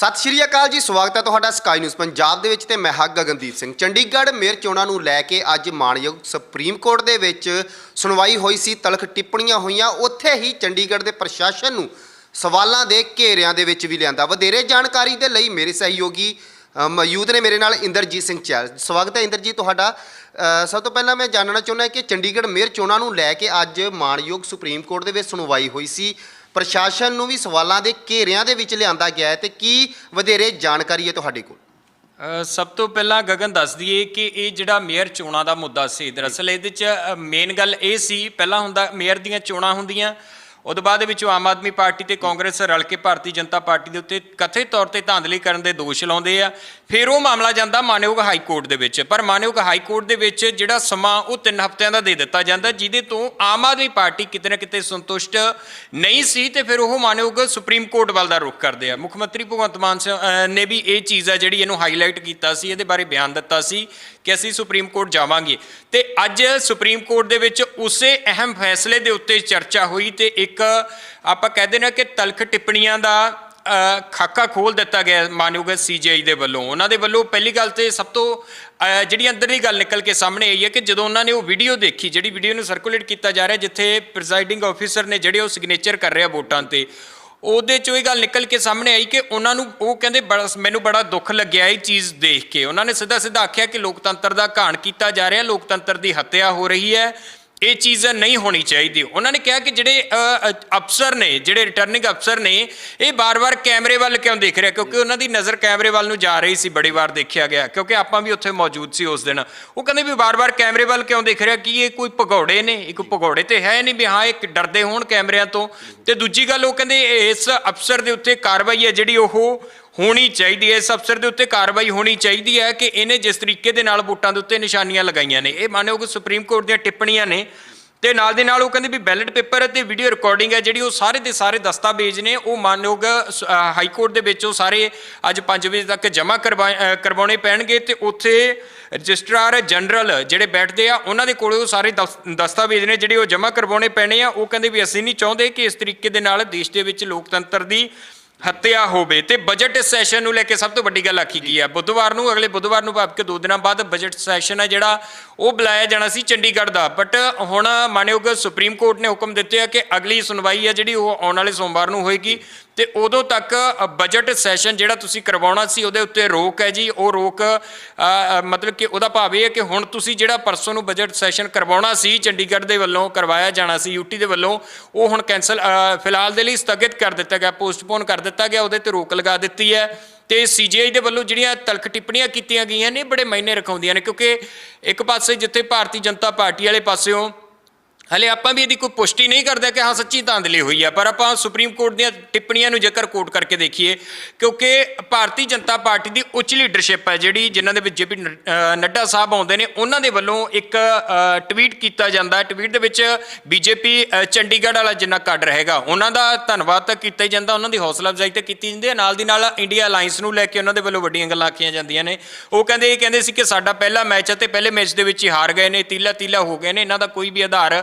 Speaker 1: ਸਤਿ ਸ਼੍ਰੀ ਅਕਾਲ ਜੀ, ਸਵਾਗਤ ਹੈ ਤੁਹਾਡਾ ਸਕਾਈ ਨਿਊਜ਼ ਪੰਜਾਬ ਦੇ ਵਿੱਚ ਤੇ ਮੈਂ ਹਾਂ ਗਗਨਦੀਪ ਸਿੰਘ। ਚੰਡੀਗੜ੍ਹ ਮੇਅਰ ਚੋਣਾਂ ਨੂੰ ਲੈ ਕੇ ਅੱਜ ਮਾਣਯੋਗ ਸੁਪਰੀਮ ਕੋਰਟ ਦੇ ਵਿੱਚ ਸੁਣਵਾਈ ਹੋਈ ਸੀ, ਤਲਖ ਟਿੱਪਣੀਆਂ ਹੋਈਆਂ। ਉੱਥੇ ਹੀ ਚੰਡੀਗੜ੍ਹ ਦੇ ਪ੍ਰਸ਼ਾਸਨ ਨੂੰ ਸਵਾਲਾਂ ਦੇ ਘੇਰਿਆਂ ਦੇ ਵਿੱਚ ਵੀ ਲਿਆਂਦਾ। ਵਧੇਰੇ ਜਾਣਕਾਰੀ ਦੇ ਲਈ ਮੇਰੇ ਸਹਿਯੋਗੀ ਮੌਜੂਦ ਨੇ ਮੇਰੇ ਨਾਲ ਇੰਦਰਜੀਤ ਸਿੰਘ ਚਹਿਲ। ਸਵਾਗਤ ਹੈ ਇੰਦਰਜੀਤ ਤੁਹਾਡਾ। ਸਭ ਤੋਂ ਪਹਿਲਾਂ ਮੈਂ ਜਾਣਨਾ ਚਾਹੁੰਦਾ ਕਿ ਚੰਡੀਗੜ੍ਹ ਮੇਅਰ ਚੋਣਾਂ ਨੂੰ ਲੈ ਕੇ ਅੱਜ ਮਾਣਯੋਗ ਸੁਪਰੀਮ ਕੋਰਟ ਦੇ ਵਿੱਚ ਸੁਣਵਾਈ ਹੋਈ ਸੀ। ਪ੍ਰਸ਼ਾਸਨ ਨੂੰ ਵੀ ਸਵਾਲਾਂ ਦੇ ਘੇਰਿਆਂ ਦੇ ਵਿੱਚ ਲਿਆਂਦਾ ਗਿਆ ਹੈ ਤੇ ਕੀ ਵਧੇਰੇ ਜਾਣਕਾਰੀ ਹੈ ਤੁਹਾਡੇ ਕੋਲ?
Speaker 2: ਸਭ ਤੋਂ ਪਹਿਲਾਂ ਗਗਨ ਦੱਸ ਦਈਏ ਕਿ ਇਹ ਜਿਹੜਾ ਮੇਅਰ ਚੋਣਾਂ ਦਾ ਮੁੱਦਾ ਸੀ। ਦਰਅਸਲ ਇਹਦੇ 'ਚ ਮੇਨ ਗੱਲ ਇਹ ਸੀ ਪਹਿਲਾਂ ਹੁੰਦਾ ਮੇਅਰ ਦੀਆਂ ਚੋਣਾਂ ਹੁੰਦੀਆਂ ਉਹਦੇ ਬਾਅਦ ਦੇ ਵਿੱਚ ਆਮ ਆਦਮੀ ਪਾਰਟੀ ਤੇ ਕਾਂਗਰਸ ਰਲ ਕੇ ਭਾਰਤੀ ਜਨਤਾ ਪਾਰਟੀ ਦੇ ਉੱਤੇ ਕਥਿਤ ਤੌਰ ਤੇ ਧਾਂਦਲੀ ਕਰਨ ਦੇ ਦੋਸ਼ ਲਾਉਂਦੇ ਆ। ਫਿਰ ਉਹ ਮਾਮਲਾ ਜਾਂਦਾ ਮਾਨਯੋਗ ਹਾਈ ਕੋਰਟ ਦੇ ਵਿੱਚ। ਪਰ ਮਾਨਯੋਗ ਹਾਈ ਕੋਰਟ ਦੇ ਵਿੱਚ ਜਿਹੜਾ ਸਮਾਂ ਉਹ 3 ਹਫ਼ਤਿਆਂ ਦਾ ਦੇ ਦਿੱਤਾ ਜਾਂਦਾ, ਜਿਹਦੇ ਤੋਂ ਆਮ ਆਦਮੀ ਪਾਰਟੀ ਕਿਤੇ ਨਾ ਕਿਤੇ ਸੰਤੁਸ਼ਟ ਨਹੀਂ ਸੀ ਤੇ ਫਿਰ ਉਹ ਮਾਨਯੋਗ ਸੁਪਰੀਮ ਕੋਰਟ ਵੱਲ ਦਾ ਰੁਖ ਕਰਦੇ ਆ। ਮੁੱਖ ਮੰਤਰੀ ਭਗਵੰਤ ਮਾਨ ਨੇ ਵੀ ਇਹ ਚੀਜ਼ ਆ ਜਿਹੜੀ ਇਹਨੂੰ ਹਾਈਲਾਈਟ ਕੀਤਾ ਸੀ, ਇਹਦੇ ਬਾਰੇ ਬਿਆਨ ਦਿੱਤਾ ਸੀ ਕਿ ਅਸੀਂ ਸੁਪਰੀਮ ਕੋਰਟ ਜਾਵਾਂਗੇ। ਤੇ ਅੱਜ ਸੁਪਰੀਮ ਕੋਰਟ ਦੇ ਵਿੱਚ ਉਸੇ ਅਹਿਮ ਫੈਸਲੇ ਦੇ ਉੱਤੇ ਚਰਚਾ ਹੋਈ ਤੇ ਇੱਕ ਇੱਕ ਆਪਾਂ ਕਹਿੰਦੇ ਨਾ ਕਿ ਤਲਖ ਟਿੱਪਣੀਆਂ ਦਾ ਅ, ਖਾਕਾ ਖੋਲ ਦਿੱਤਾ ਗਿਆ ਮਾਨਯੋਗ ਸੀਜੀਆਈ ਦੇ ਵੱਲੋਂ। ਉਹਨਾਂ ਦੇ ਵੱਲੋਂ ਪਹਿਲੀ ਗੱਲ ਤੇ ਸਭ ਤੋਂ ਜਿਹੜੀ ਅੰਦਰ ਦੀ ਗੱਲ ਨਿਕਲ ਕੇ ਸਾਹਮਣੇ ਆਈ ਹੈ ਕਿ ਜਦੋਂ ਉਹਨਾਂ ਨੇ ਉਹ ਵੀਡੀਓ ਦੇਖੀ ਜਿਹੜੀ ਵੀਡੀਓ ਨੂੰ ਸਰਕੂਲੇਟ ਕੀਤਾ ਜਾ ਰਿਹਾ ਜਿੱਥੇ ਪ੍ਰੈਜ਼ਾਈਡਿੰਗ ਆਫੀਸਰ ਨੇ ਜਿਹੜੇ ਉਹ ਸਿਗਨੇਚਰ ਕਰ ਰਿਹਾ ਵੋਟਾਂ ਤੇ ਉਹਦੇ ਚੋਂ ਇਹ ਗੱਲ ਨਿਕਲ ਕੇ ਸਾਹਮਣੇ ਆਈ ਕਿ ਉਹਨਾਂ ਨੂੰ ਉਹ ਕਹਿੰਦੇ ਬੜਾ ਮੈਨੂੰ ਬੜਾ ਦੁੱਖ ਲੱਗਿਆ ਇਹ ਚੀਜ਼ ਦੇਖ ਕੇ। ਉਹਨਾਂ ਨੇ ਸਿੱਧਾ ਸਿੱਧਾ ਆਖਿਆ ਕਿ ਲੋਕਤੰਤਰ ਦਾ ਘਾਣ ਕੀਤਾ ਜਾ ਰਿਹਾ ਲੋਕਤੰਤਰ ਦੀ ਹੱਤਿਆ ਹੋ ਰਹੀ ਹੈ। ਇਹ ਚੀਜ਼ ਨਹੀਂ ਹੋਣੀ ਚਾਹੀਦੀ। ਉਹਨਾਂ ਨੇ ਕਿਹਾ ਕਿ ਜਿਹੜੇ ਅਫਸਰ ਨੇ, ਜਿਹੜੇ ਰਿਟਰਨਿੰਗ ਅਫਸਰ ਨੇ, ਇਹ ਬਾਰ-ਬਾਰ ਕੈਮਰੇ ਵੱਲ ਕਿਉਂ ਦੇਖ ਰਿਹਾ? ਕਿਉਂਕਿ ਉਹਨਾਂ ਦੀ ਨਜ਼ਰ ਕੈਮਰੇ ਵੱਲ ਨੂੰ ਜਾ ਰਹੀ ਸੀ, ਬੜੀ ਵਾਰ ਦੇਖਿਆ ਗਿਆ। ਕਿਉਂਕਿ ਆਪਾਂ ਵੀ ਉੱਥੇ ਮੌਜੂਦ ਸੀ ਉਸ ਦਿਨ। ਉਹ ਕਹਿੰਦੇ ਵੀ ਬਾਰ-ਬਾਰ ਕੈਮਰੇ ਵੱਲ ਕਿਉਂ ਦੇਖ ਰਿਹਾ? ਕਿ ਇਹ ਕੋਈ ਭਗੌੜੇ ਨੇ? ਇੱਕ ਭਗੌੜੇ ਤੇ ਹੈ ਨਹੀਂ ਵੀ ਹਾਂ ਇੱਕ ਡਰਦੇ ਹੋਣ ਕੈਮਰਿਆਂ ਤੋਂ। ਤੇ ਦੂਜੀ ਗੱਲ ਉਹ ਕਹਿੰਦੇ, ਇਸ ਅਫਸਰ ਦੇ ਉੱਤੇ ਕਾਰਵਾਈ ਹੈ ਜਿਹੜੀ ਉਹ ਹੋਣੀ ਚਾਹੀਦੀ ਹੈ। ਇਸ ਅਫਸਰ ਦੇ ਉੱਤੇ ਕਾਰਵਾਈ ਹੋਣੀ ਚਾਹੀਦੀ ਹੈ ਕਿ ਇਹਨੇ ਜਿਸ ਤਰੀਕੇ ਦੇ ਨਾਲ ਵੋਟਾਂ ਦੇ ਉੱਤੇ ਨਿਸ਼ਾਨੀਆਂ ਲਗਾਈਆਂ ਨੇ। ਇਹ ਮਾਨਯੋਗ ਸੁਪਰੀਮ ਕੋਰਟ ਦੀਆਂ ਟਿੱਪਣੀਆਂ ਨੇ ਤੇ ਨਾਲ ਦੇ ਨਾਲ ਉਹ ਕਹਿੰਦੇ ਵੀ ਬੈਲਟ ਪੇਪਰ ਅਤੇ ਵੀਡੀਓ ਰਿਕਾਰਡਿੰਗ ਹੈ ਜਿਹੜੀ ਉਹ ਸਾਰੇ ਦੇ ਸਾਰੇ ਦਸਤਾਵੇਜ਼ ਨੇ। ਉਹ ਮਾਨਯੋਗ ਸ- ਹਾਈ ਕੋਰਟ ਦੇ ਵਿੱਚ ਉਹ ਸਾਰੇ ਅੱਜ 5 ਵਜੇ ਤੱਕ ਜਮ੍ਹਾਂ ਕਰਵਾ- ਕਰਵਾਉਣੇ ਪੈਣਗੇ ਤੇ ਉੱਥੇ ਰਜਿਸਟਰਾਰ ਜਨਰਲ ਜਿਹੜੇ ਬੈਠਦੇ ਆ, ਉਹਨਾਂ ਦੇ ਕੋਲੇ ਉਹ ਸਾਰੇ ਦਸ- ਦਸਤਾਵੇਜ਼ ਨੇ ਜਿਹੜੇ ਉਹ ਜਮ੍ਹਾਂ ਕਰਵਾਉਣੇ ਪੈਣੇ ਆ। ਉਹ ਕਹਿੰਦੇ ਵੀ ਅਸੀਂ ਨਹੀਂ ਚਾਹੁੰਦੇ ਕਿ ਇਸ ਤਰੀਕੇ ਦੇ ਨਾਲ ਦੇਸ਼ ਦੇ ਵਿੱਚ ਲੋਕਤੰਤਰ ਦੀ ਹੱਤਿਆ ਹੋਵੇ ਤੇ ਬਜਟ ਸੈਸ਼ਨ ਨੂੰ ਲੈ ਕੇ ਸਭ ਤੋਂ ਵੱਡੀ ਗੱਲ ਆਖੀ ਗਈ ਹੈ ਬੁੱਧਵਾਰ ਨੂੰ, ਅਗਲੇ ਬੁੱਧਵਾਰ ਨੂੰ ਭਾਵ ਕਿ ਦੋ ਦਿਨਾਂ ਬਾਅਦ ਬਜਟ ਸੈਸ਼ਨ ਹੈ ਜਿਹੜਾ ਉਹ ਬੁਲਾਇਆ ਜਾਣਾ ਸੀ ਚੰਡੀਗੜ੍ਹ ਦਾ। ਬਟ ਹੁਣ ਮਾਨਯੋਗ ਸੁਪਰੀਮ ਕੋਰਟ ਨੇ ਹੁਕਮ ਦਿੱਤੇ ਆ ਕਿ ਅਗਲੀ ਸੁਣਵਾਈ ਹੈ ਜਿਹੜੀ ਉਹ ਆਉਣ ਵਾਲੇ ਸੋਮਵਾਰ ਨੂੰ ਹੋਏਗੀ। ਤੇ ਉਦੋਂ ਤੱਕ ਬਜਟ ਸੈਸ਼ਨ ਜਿਹੜਾ ਤੁਸੀਂ ਕਰਵਾਉਣਾ ਸੀ, ਉਹਦੇ ਉੱਤੇ ਰੋਕ ਹੈ ਜੀ। ਉਹ ਰੋਕ ਮਤਲਬ ਕਿ ਉਹਦਾ ਭਾਵ ਇਹ ਹੈ ਕਿ ਹੁਣ ਤੁਸੀਂ ਜਿਹੜਾ ਪਰਸੋਂ ਨੂੰ ਬਜਟ ਸੈਸ਼ਨ ਕਰਵਾਉਣਾ ਸੀ, ਚੰਡੀਗੜ੍ਹ ਦੇ ਵੱਲੋਂ ਕਰਵਾਇਆ ਜਾਣਾ ਸੀ ਯੂਟੀ ਦੇ ਵੱਲੋਂ, ਉਹ ਹੁਣ ਕੈਨਸਲ ਫਿਲਹਾਲ ਦੇ ਲਈ ਸਥਗਿਤ ਕਰ ਦਿੱਤਾ ਗਿਆ ਪੋਸਟਪੋਨ ਕਰ ਦਿੱਤਾ ਗਿਆ, ਉਹਦੇ ਤੇ ਰੋਕ ਲਗਾ ਦਿੱਤੀ ਹੈ। ਤੇ ਸੀਜੀਆਈ ਦੇ ਵੱਲੋਂ ਜਿਹੜੀਆਂ ਤਲਖ ਟਿੱਪਣੀਆਂ ਕੀਤੀਆਂ ਗਈਆਂ ਨੇ, ਬੜੇ ਮਾਇਨੇ ਰਖਾਉਂਦੀਆਂ ਨੇ, ਕਿਉਂਕਿ ਇੱਕ ਪਾਸੇ ਜਿੱਥੇ ਭਾਰਤੀ ਜਨਤਾ ਪਾਰਟੀ ਵਾਲੇ ਪਾਸਿਓਂ ਹਲੇ ਆਪਾਂ ਵੀ ਇਹਦੀ ਕੋਈ ਪੁਸ਼ਟੀ ਨਹੀਂ ਕਰਦੇ ਕਿ ਹਾਂ ਸੱਚੀ ਧਾਂਦਲੀ ਹੋਈ ਹੈ ਪਰ ਆਪਾਂ ਸੁਪਰੀਮ ਕੋਰਟ ਦੀਆਂ ਟਿੱਪਣੀਆਂ ਨੂੰ ਜ਼ਿਕਰ ਕੋਟ ਕਰਕੇ ਦੇਖੀਏ, ਕਿਉਂਕਿ ਭਾਰਤੀ ਜਨਤਾ ਪਾਰਟੀ ਦੀ ਉੱਚ ਲੀਡਰਸ਼ਿਪ ਹੈ ਜਿਹੜੀ ਜਿਨ੍ਹਾਂ ਦੇ ਵਿੱਚ ਜੇਪੀ ਨੱਡਾ ਸਾਹਿਬ ਆਉਂਦੇ ਨੇ, ਉਹਨਾਂ ਦੇ ਵੱਲੋਂ ਇੱਕ ਟਵੀਟ ਕੀਤਾ ਜਾਂਦਾ ਟਵੀਟ ਦੇ ਵਿੱਚ ਬੀਜੇਪੀ ਚੰਡੀਗੜ੍ਹ ਵਾਲਾ ਜਿੰਨਾ ਕਾਡਰ ਹੈਗਾ ਉਹਨਾਂ ਦਾ ਧੰਨਵਾਦ ਤਾਂ ਕੀਤਾ ਹੀ ਜਾਂਦਾ, ਉਹਨਾਂ ਦੀ ਹੌਸਲਾ ਅਫਜ਼ਾਈ ਤਾਂ ਕੀਤੀ ਜਾਂਦੀ ਹੈ। ਨਾਲ ਦੀ ਨਾਲ ਇੰਡੀਆ ਅਲਾਈਅੰਸ ਨੂੰ ਲੈ ਕੇ ਉਹਨਾਂ ਦੇ ਵੱਲੋਂ ਵੱਡੀਆਂ ਗੱਲਾਂ ਆਖੀਆਂ ਜਾਂਦੀਆਂ ਨੇ। ਉਹ ਕਹਿੰਦੇ, ਇਹ ਕਹਿੰਦੇ ਸੀ ਕਿ ਸਾਡਾ ਪਹਿਲਾ ਮੈਚ ਹੈ ਤੇ ਪਹਿਲੇ ਮੈਚ ਦੇ ਵਿੱਚ ਹੀ ਹਾਰ ਗਏ ਨੇ ਤੀਲਾ ਤੀਲਾ ਹੋ ਗਏ ਨੇ, ਇਹਨਾਂ ਦਾ ਕੋਈ ਵੀ ਆਧਾਰ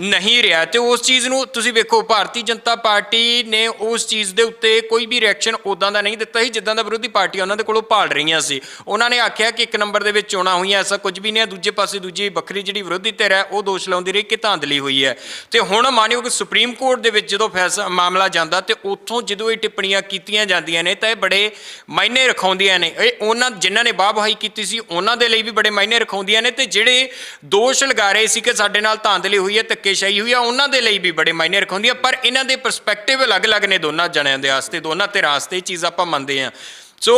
Speaker 2: ਨਹੀਂ ਰਿਹਾ ਤੇ ਉਸ ਚੀਜ਼ ਨੂੰ ਤੁਸੀਂ ਵੇਖੋ, ਭਾਰਤੀ ਜਨਤਾ ਪਾਰਟੀ ਨੇ ਉਸ ਚੀਜ਼ ਦੇ ਉੱਤੇ ਕੋਈ ਵੀ ਰਿਐਕਸ਼ਨ ਉਦਾਂ ਦਾ ਨਹੀਂ ਦਿੱਤਾ ਸੀ, ਜਿੱਦਾਂ ਦਾ ਵਿਰੋਧੀ ਪਾਰਟੀਆਂ ਉਹਨਾਂ ਦੇ ਕੋਲੋਂ ਭਾਲ ਰਹੀਆਂ ਸੀ। ਉਹਨਾਂ ਨੇ ਆਖਿਆ ਕਿ ਇੱਕ ਨੰਬਰ ਦੇ ਵਿੱਚ ਚੋਣਾਂ ਹੋਈਆਂ, ਐਸਾ ਕੁਝ ਵੀ ਨਹੀਂ ਹੈ, ਦੂਜੇ ਪਾਸੇ ਦੂਜੀ ਵੱਖਰੀ ਜਿਹੜੀ ਵਿਰੋਧੀ ਧਿਰ ਹੈ, ਉਹ ਦੋਸ਼ ਲਾਉਂਦੀ ਰਹੀ ਕਿ ਧਾਂਦਲੀ ਹੋਈ ਹੈ। ਤੇ ਹੁਣ ਮਾਨਯੋਗ ਸੁਪਰੀਮ ਕੋਰਟ ਦੇ ਵਿੱਚ ਜਦੋਂ ਫੈਸਲਾ ਮਾਮਲਾ ਜਾਂਦਾ ਤੇ ਉੱਥੋਂ ਜਦੋਂ ਇਹ ਟਿੱਪਣੀਆਂ ਕੀਤੀਆਂ ਜਾਂਦੀਆਂ ਨੇ, ਤਾਂ ਇਹ ਬੜੇ ਮਾਇਨੇ ਰਖਾਉਂਦੀਆਂ ਨੇ। ਇਹ ਉਹਨਾਂ ਜਿਨ੍ਹਾਂ ਨੇ ਬਾਹ ਬਹਾਈ ਕੀਤੀ ਸੀ, ਉਹਨਾਂ ਦੇ ਲਈ ਵੀ ਬੜੇ ਮਾਇਨੇ ਰਖਾਉਂਦੀਆਂ ਨੇ ਤੇ ਜਿਹੜੇ ਦੋਸ਼ ਲਗਾ ਰਹੇ ਸੀ ਕਿ ਸਾਡੇ ਨਾਲ ਧਾਂਦਲੀ ਹੋਈ ਹੈ ਧੱਕੇਸ਼ਾਹੀ ਹੋਈ ਹੈ ਉਹਨਾਂ ਦੇ ਲਈ ਵੀ ਬੜੇ ਮਾਇਨੇ ਰਖਾਉਂਦੀਆਂ ਪਰ ਇਹਨਾਂ ਦੇ ਪਰਸਪੈਕਟਿਵ ਅਲੱਗ-ਅਲੱਗ ਨੇ ਦੋਨਾਂ ਜਣਿਆਂ ਦੇ ਵਾਸਤੇ, ਦੋਨਾਂ ਧਿਰਾਂ ਵਾਸਤੇ ਇਹ ਚੀਜ਼ ਆਪਾਂ ਮੰਨਦੇ ਹਾਂ। ਸੋ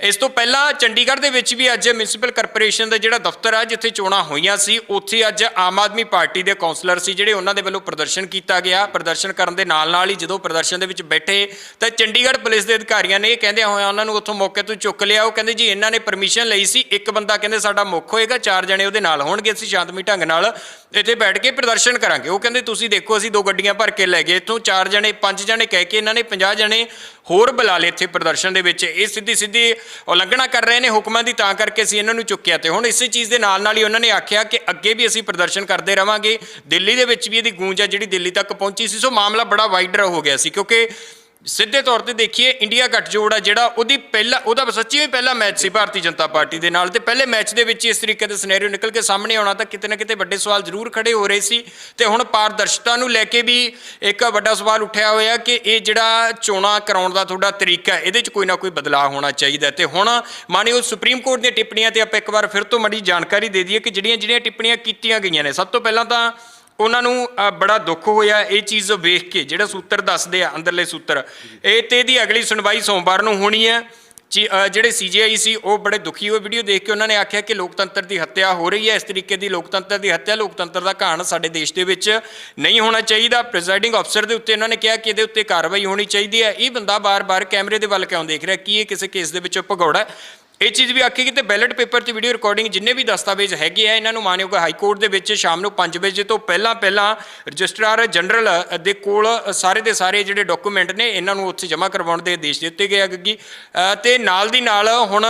Speaker 2: ਇਸ ਤੋਂ ਪਹਿਲਾਂ ਚੰਡੀਗੜ੍ਹ ਦੇ ਵਿੱਚ ਵੀ ਅੱਜ ਮਿਊਨਿਸਪਲ ਕਾਰਪੋਰੇਸ਼ਨ ਦਾ ਜਿਹੜਾ ਦਫ਼ਤਰ ਆ, ਜਿੱਥੇ ਚੋਣਾਂ ਹੋਈਆਂ ਸੀ, ਉੱਥੇ ਅੱਜ ਆਮ ਆਦਮੀ ਪਾਰਟੀ ਦੇ ਕਾਉਂਸਲਰ ਸੀ, ਜਿਹੜੇ ਉਹਨਾਂ ਦੇ ਵੱਲੋਂ ਪ੍ਰਦਰਸ਼ਨ ਕੀਤਾ ਗਿਆ। ਪ੍ਰਦਰਸ਼ਨ ਕਰਨ ਦੇ ਨਾਲ ਨਾਲ ਹੀ ਜਦੋਂ ਪ੍ਰਦਰਸ਼ਨ ਦੇ ਵਿੱਚ ਬੈਠੇ, ਤਾਂ ਚੰਡੀਗੜ੍ਹ ਪੁਲਿਸ ਦੇ ਅਧਿਕਾਰੀਆਂ ਨੇ ਇਹ ਕਹਿੰਦਿਆਂ ਹੋਇਆ ਉਹਨਾਂ ਨੂੰ ਉੱਥੋਂ ਮੌਕੇ ਤੋਂ ਚੁੱਕ ਲਿਆ। ਉਹ ਕਹਿੰਦੇ, ਜੀ, ਇਹਨਾਂ ਨੇ ਪਰਮਿਸ਼ਨ ਲਈ ਸੀ। ਇੱਕ ਬੰਦਾ ਕਹਿੰਦੇ, ਸਾਡਾ ਮੁੱਖ ਹੋਏਗਾ, ਚਾਰ ਜਣੇ ਉਹਦੇ ਨਾਲ ਹੋਣਗੇ, ਅਸੀਂ ਸ਼ਾਂਤਮਈ ਢੰਗ ਨਾਲ ਇੱਥੇ ਬੈਠ ਕੇ ਪ੍ਰਦਰਸ਼ਨ ਕਰਾਂਗੇ। ਉਹ ਕਹਿੰਦੇ, ਤੁਸੀਂ ਦੇਖੋ, ਅਸੀਂ ਦੋ ਗੱਡੀਆਂ ਭਰ ਕੇ ਲੈ ਗਏ। ਇੱਥੋਂ ਚਾਰ ਜਣੇ, ਪੰਜ ਜਣੇ ਕਹਿ ਕੇ ਇਹਨਾਂ ਨੇ 50 ਜਣੇ ਹੋਰ ਬੁਲਾ ਲਏ ਇੱਥੇ ਪ੍ਰਦਰਸ਼ਨ ਦੇ ਵਿੱਚ। ਇਹ ਸਿੱਧੀ ਸਿੱਧੀ ਉਲੰਘਣਾ ਕਰ ਰਹੇ ਨੇ ਹੁਕਮਾਂ ਦੀ ਤਾਂ ਕਰਕੇ ਅਸੀਂ ਇਹਨਾਂ ਨੂੰ ਚੁੱਕਿਆ ਤੇ ਹੁਣ ਇਸੇ ਚੀਜ਼ ਦੇ ਨਾਲ ਨਾਲ ਹੀ ਉਹਨਾਂ ਨੇ ਆਖਿਆ ਕਿ ਅੱਗੇ ਵੀ ਅਸੀਂ ਪ੍ਰਦਰਸ਼ਨ ਕਰਦੇ ਰਵਾਂਗੇ। ਦਿੱਲੀ ਦੇ ਵਿੱਚ ਵੀ ਇਹਦੀ ਗੂੰਜ ਹੈ ਜਿਹੜੀ ਦਿੱਲੀ ਤੱਕ ਪਹੁੰਚੀ ਸੀ, ਸੋ ਮਾਮਲਾ ਬੜਾ ਵਾਈਡਰ ਹੋ ਗਿਆ ਸੀ, ਕਿਉਂਕਿ ਸਿੱਧੇ ਤੌਰ ਤੇ ਦੇਖੀਏ, ਇੰਡੀਆ ਗੱਠਜੋੜ ਆ ਜਿਹੜਾ ਉਹਦੀ ਪਹਿਲਾ ਉਹਦਾ ਸੱਚੀ ਹੀ ਪਹਿਲਾ ਮੈਚ ਸੀ ਭਾਰਤੀ ਜਨਤਾ ਪਾਰਟੀ ਦੇ ਨਾਲ ਤੇ ਪਹਿਲੇ ਮੈਚ ਦੇ ਵਿੱਚ ਇਸ ਤਰੀਕੇ ਦੇ ਸਿਨੈਰੀਓ ਨਿਕਲ ਕੇ ਸਾਹਮਣੇ ਆਉਣਾ ਤਾਂ ਕਿਤੇ ਨਾ ਕਿਤੇ ਵੱਡੇ ਸਵਾਲ ਜ਼ਰੂਰ ਖੜੇ ਹੋ ਰਹੇ ਸੀ ਤੇ ਹੁਣ ਪਾਰਦਰਸ਼ਤਾ ਨੂੰ ਲੈ ਕੇ ਵੀ ਇੱਕ ਵੱਡਾ ਸਵਾਲ ਉੱਠਿਆ ਹੋਇਆ ਕਿ ਇਹ ਜਿਹੜਾ ਚੋਣਾਂ ਕਰਾਉਣ ਦਾ ਤੁਹਾਡਾ ਤਰੀਕਾ ਇਹਦੇ 'ਚ ਕੋਈ ਨਾ ਕੋਈ ਬਦਲਾਅ ਹੋਣਾ ਚਾਹੀਦਾ ਹੈ। ਤੇ ਹੁਣ ਮਾਨਯੋਗ ਸੁਪਰੀਮ ਕੋਰਟ ਦੀਆਂ ਟਿੱਪਣੀਆਂ ਤੇ ਆਪਾਂ ਇੱਕ ਵਾਰ ਫਿਰ ਤੋਂ ਮੜੀ ਜਾਣਕਾਰੀ ਦੇ ਦਈਏ ਕਿ ਜਿਹੜੀਆਂ ਜਿਹੜੀਆਂ ਟਿੱਪਣੀਆਂ ਕੀਤੀਆਂ ਗਈਆਂ ਨੇ, ਸਭ ਤੋਂ ਪਹਿਲਾਂ ਤਾਂ ਉਹਨਾਂ ਨੂੰ ਬੜਾ ਦੁੱਖ ਹੋਇਆ ਇਹ ਚੀਜ਼ ਵੇਖ ਕੇ ਜਿਹੜਾ ਸੂਤਰ ਦੱਸਦੇ ਆ ਅੰਦਰਲੇ ਸੂਤਰ। ਇਹ ਤੇ ਇਹਦੀ ਅਗਲੀ ਸੁਣਵਾਈ ਸੋਮਵਾਰ ਨੂੰ ਹੋਣੀ ਹੈ। ਜੀ, ਅ, ਜਿਹੜੇ ਸੀਜੀਆਈ ਸੀ ਉਹ ਬੜੇ ਦੁਖੀ ਹੋਏ ਵੀਡੀਓ ਦੇਖ ਕੇ ਉਹਨਾਂ ਨੇ ਆਖਿਆ ਕਿ ਲੋਕਤੰਤਰ ਦੀ ਹੱਤਿਆ ਹੋ ਰਹੀ ਹੈ। ਇਸ ਤਰੀਕੇ ਦੀ ਲੋਕਤੰਤਰ ਦੀ ਹੱਤਿਆ ਲੋਕਤੰਤਰ ਦਾ ਘਾਣ ਸਾਡੇ ਦੇਸ਼ ਦੇ ਵਿੱਚ ਨਹੀਂ ਹੋਣਾ ਚਾਹੀਦਾ। ਪ੍ਰੈਜ਼ਾਈਡਿੰਗ ਅਫਸਰ ਦੇ ਉੱਤੇ ਉਹਨਾਂ ਨੇ ਕਿਹਾ ਕਿ ਇਹਦੇ ਉੱਤੇ ਕਾਰਵਾਈ ਹੋਣੀ ਚਾਹੀਦੀ ਹੈ। ਇਹ ਬੰਦਾ ਬਾਰ-ਬਾਰ ਕੈਮਰੇ ਦੇ ਵੱਲ ਕਿਉਂ ਦੇਖ ਰਿਹਾ? ਕੀ ਇਹ ਕਿਸੇ ਕੇਸ ਦੇ ਵਿੱਚ ਭਗੌੜਾ ਇਹ ਚੀਜ਼ ਵੀ ਆਖੀ ਕਿ ਤੇ ਬੈਲਟ ਪੇਪਰ ਤੇ ਵੀਡੀਓ ਰਿਕਾਰਡਿੰਗ ਜਿੰਨੇ ਵੀ ਦਸਤਾਵੇਜ਼ ਹੈਗੇ ਆ, ਇਹਨਾਂ ਨੂੰ ਮਾਨਯੋਗ ਹਾਈ ਕੋਰਟ ਦੇ ਵਿੱਚ ਸ਼ਾਮ ਨੂੰ 5 ਵਜੇ ਤੋਂ ਪਹਿਲਾਂ ਪਹਿਲਾਂ ਰਜਿਸਟਰਾਰ ਜਨਰਲ ਦੇ ਕੋਲ ਸਾਰੇ ਦੇ ਸਾਰੇ ਜਿਹੜੇ ਡਾਕੂਮੈਂਟ ਨੇ, ਇਹਨਾਂ ਨੂੰ ਉੱਥੇ ਜਮ੍ਹਾਂ ਕਰਵਾਉਣ ਦੇ ਆਦੇਸ਼ ਦਿੱਤੇ ਗਏ ਆ ਗੱਗੀ ਤੇ ਨਾਲ ਦੀ ਨਾਲ ਹੁਣ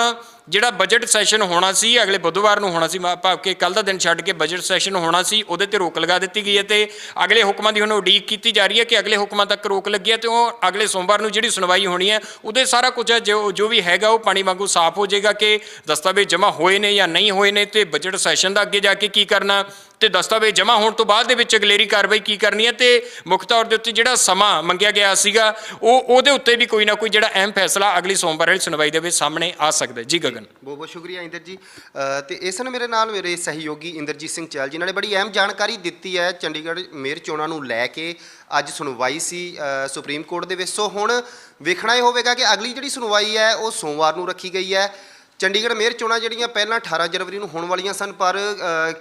Speaker 2: ਜਿਹੜਾ ਬਜਟ ਸੈਸ਼ਨ ਹੋਣਾ ਸੀ, ਅਗਲੇ ਬੁੱਧਵਾਰ ਨੂੰ ਹੋਣਾ ਸੀ, ਮਾ- ਭਾਵ ਕਿ ਕੱਲ ਦਾ ਦਿਨ ਛੱਡ ਕੇ ਬਜਟ ਸੈਸ਼ਨ ਹੋਣਾ ਸੀ, ਉਹਦੇ ਤੇ ਰੋਕ ਲਗਾ ਦਿੱਤੀ ਗਈ ਹੈ ਤੇ ਅਗਲੇ ਹੁਕਮਾਂ ਦੀ ਹੁਣ ਉਡੀਕ ਕੀਤੀ ਜਾ ਰਹੀ ਹੈ ਕਿ ਅਗਲੇ ਹੁਕਮਾਂ ਤੱਕ ਰੋਕ ਲੱਗੀ ਹੈ ਤੇ ਉਹ ਅਗਲੇ ਸੋਮਵਾਰ ਨੂੰ ਜਿਹੜੀ ਸੁਣਵਾਈ ਹੋਣੀ ਹੈ, ਉਹਦੇ ਸਾਰਾ ਕੁਝ ਜੋ ਜੋ ਵੀ ਹੈਗਾ ਉਹ ਪਾਣੀ ਵਾਂਗੂ ਸਾਫ਼ ਹੋ ਜਾਏਗਾ ਕਿ ਦਸਤਾਵੇਜ਼ ਜਮ੍ਹਾਂ ਹੋਏ ਨੇ ਜਾਂ ਨਹੀਂ ਹੋਏ ਨੇ ਤੇ ਬਜਟ ਸੈਸ਼ਨ ਦਾ ਅੱਗੇ ਜਾ ਕੇ ਕੀ ਕਰਨਾ ਤੇ ਦਸਤਾਵੇਜ਼ ਜਮ੍ਹਾਂ ਹੋਣ ਤੋਂ ਬਾਅਦ ਦੇ ਵਿੱਚ ਅਗਲੇਰੀ ਕਾਰਵਾਈ ਕੀ ਕਰਨੀ ਹੈ ਤੇ ਮੁੱਖ ਤੌਰ ਦੇ ਉੱਤੇ ਜਿਹੜਾ ਸਮਾਂ ਮੰਗਿਆ ਗਿਆ ਸੀਗਾ ਉਹ ਉਹਦੇ ਉੱਤੇ ਵੀ ਕੋਈ ਨਾ ਕੋਈ ਜਿਹੜਾ ਅਹਿਮ ਫੈਸਲਾ ਅਗਲੀ ਸੋਮਵਾਰ ਵਾਲੀ ਸੁਣਵਾਈ ਦੇ ਵਿੱਚ ਸਾਹਮਣੇ ਆ ਸਕਦਾ ਜੀ ਗਗਨ।
Speaker 1: ਬਹੁਤ ਬਹੁਤ ਸ਼ੁਕਰੀਆ ਇੰਦਰ ਜੀ। ਅ, ਤੇ ਇਸ ਨੇ ਮੇਰੇ ਨਾਲ ਮੇਰੇ ਸਹਿਯੋਗੀ ਇੰਦਰਜੀਤ ਸਿੰਘ ਚਹਿਲ ਜਿਨ੍ਹਾਂ ਨੇ ਬੜੀ ਅਹਿਮ ਜਾਣਕਾਰੀ ਦਿੱਤੀ ਹੈ ਚੰਡੀਗੜ੍ਹ ਮੇਅਰ ਚੋਣਾਂ ਨੂੰ ਲੈ ਕੇ। ਅੱਜ ਸੁਣਵਾਈ ਸੀ ਸੁਪਰੀਮ ਕੋਰਟ ਦੇ ਵਿੱਚ। ਸੋ ਹੁਣ ਵੇਖਣਾ ਇਹ ਹੋਵੇਗਾ ਕਿ ਅਗਲੀ ਜਿਹੜੀ ਸੁਣਵਾਈ ਹੈ ਉਹ ਸੋਮਵਾਰ ਨੂੰ ਰੱਖੀ ਗਈ ਹੈ। ਚੰਡੀਗੜ੍ਹ ਮੇਅਰ ਚੋਣਾਂ ਜਿਹੜੀਆਂ ਪਹਿਲਾਂ 18 ਜਨਵਰੀ ਨੂੰ ਹੋਣ ਵਾਲੀਆਂ ਸਨ, ਪਰ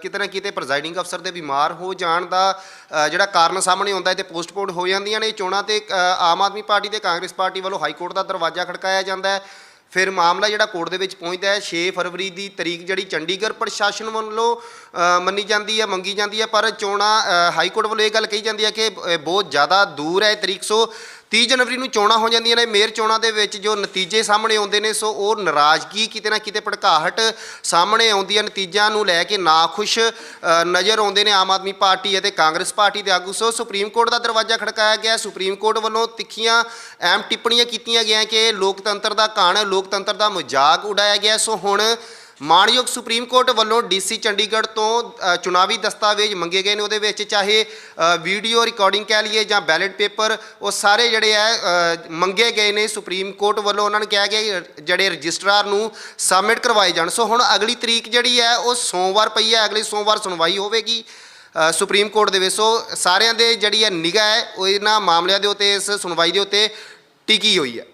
Speaker 1: ਕਿਤੇ ਨਾ ਕਿਤੇ ਪ੍ਰੈਜ਼ਾਈਡਿੰਗ ਅਫਸਰ ਦੇ ਬਿਮਾਰ ਹੋ ਜਾਣ ਦਾ ਜਿਹੜਾ ਕਾਰਨ ਸਾਹਮਣੇ ਆਉਂਦਾ ਹੈ ਤੇ ਪੋਸਟਪੋਨ ਹੋ ਜਾਂਦੀਆਂ ਨੇ ਇਹ ਚੋਣਾਂ ਤੇ ਆਮ ਆਦਮੀ ਪਾਰਟੀ ਤੇ ਕਾਂਗਰਸ ਪਾਰਟੀ ਵੱਲੋਂ ਹਾਈ ਕੋਰਟ ਦਾ ਦਰਵਾਜ਼ਾ ਖੜਕਾਇਆ ਜਾਂਦਾ ਹੈ। ਫਿਰ ਮਾਮਲਾ ਜਿਹੜਾ ਕੋਰਟ ਦੇ ਵਿੱਚ ਪਹੁੰਚਦਾ ਹੈ 6 ਫਰਵਰੀ ਦੀ ਤਰੀਕ ਜਿਹੜੀ ਚੰਡੀਗੜ੍ਹ ਪ੍ਰਸ਼ਾਸਨ ਵੱਲੋਂ ਮੰਨੀ ਜਾਂਦੀ ਹੈ, ਮੰਗੀ ਜਾਂਦੀ ਹੈ, ਪਰ ਚੋਣਾਂ ਹਾਈ ਕੋਰਟ ਵੱਲੋਂ ਇਹ ਗੱਲ ਕਹੀ ਜਾਂਦੀ ਹੈ ਕਿ ਬਹੁਤ ਜ਼ਿਆਦਾ ਦੂਰ ਹੈ ਤਰੀਕ, ਸੋ 30 ਜਨਵਰੀ ਨੂੰ ਚੋਣਾਂ ਹੋ ਜਾਂਦੀਆਂ ਨੇ। ਮੇਅਰ ਚੋਣਾਂ ਦੇ ਵਿੱਚ ਜੋ ਨਤੀਜੇ ਸਾਹਮਣੇ ਆਉਂਦੇ ਨੇ ਸੋ ਉਹ ਨਾਰਾਜ਼ਗੀ ਕਿਤੇ ਨਾ ਕਿਤੇ ਭੜਕਾਹਟ ਸਾਹਮਣੇ ਆਉਂਦੀ ਹੈ। ਨਤੀਜਿਆਂ ਨੂੰ ਲੈ ਕੇ ਨਾਖੁਸ਼ ਅ, ਨਜ਼ਰ ਆਉਂਦੇ ਨੇ ਆਮ ਆਦਮੀ ਪਾਰਟੀ ਅਤੇ ਕਾਂਗਰਸ ਪਾਰਟੀ ਦੇ ਆਗੂ। ਸੋ ਸੁਪਰੀਮ ਕੋਰਟ ਦਾ ਦਰਵਾਜ਼ਾ ਖੜਕਾਇਆ ਗਿਆ। ਸੁਪਰੀਮ ਕੋਰਟ ਵੱਲੋਂ ਤਿੱਖੀਆਂ ਅਹਿਮ ਟਿੱਪਣੀਆਂ ਕੀਤੀਆਂ ਗਈਆਂ ਕਿ ਲੋਕਤੰਤਰ ਦਾ ਘਾਣ ਲੋਕਤੰਤਰ ਦਾ ਮਜ਼ਾਕ ਉਡਾਇਆ ਗਿਆ। ਸੋ ਹੁਣ ਮਾਣਯੋਗ ਸੁਪਰੀਮ ਕੋਰਟ ਵੱਲੋਂ ਡੀਸੀ ਚੰਡੀਗੜ੍ਹ ਤੋਂ ਚੁਣਾਵੀ ਦਸਤਾਵੇਜ਼ ਮੰਗੇ ਗਏ ਨੇ ਉਹਦੇ ਵਿੱਚ, ਚਾਹੇ ਵੀਡੀਓ ਰਿਕਾਰਡਿੰਗ ਕਹਿ ਲਈਏ ਜਾਂ ਬੈਲਟ ਪੇਪਰ, ਉਹ ਸਾਰੇ ਜਿਹੜੇ ਹੈ ਮੰਗੇ ਗਏ ਨੇ ਸੁਪਰੀਮ ਕੋਰਟ ਵੱਲੋਂ। ਉਹਨਾਂ ਨੇ ਕਿਹਾ ਗਿਆ ਜਿਹੜੇ ਰਜਿਸਟਰਾਰ ਨੂੰ ਸਬਮਿਟ ਕਰਵਾਏ ਜਾਣ। ਸੋ ਹੁਣ ਅਗਲੀ ਤਰੀਕ ਜਿਹੜੀ ਹੈ ਉਹ ਸੋਮਵਾਰ ਪਈ ਹੈ ਅਗਲੇ ਸੋਮਵਾਰ ਸੁਣਵਾਈ ਹੋਵੇਗੀ ਸੁਪਰੀਮ ਕੋਰਟ ਦੇ ਵਿੱਚ। ਸੋ ਸਾਰਿਆਂ ਦੇ ਜਿਹੜੀ ਹੈ ਨਿਗਾਹ ਹੈ ਉਹ ਇਹਨਾਂ ਮਾਮਲਿਆਂ ਦੇ ਉੱਤੇ, ਇਸ ਸੁਣਵਾਈ ਦੇ ਉੱਤੇ ਟਿਕੀ ਹੋਈ ਹੈ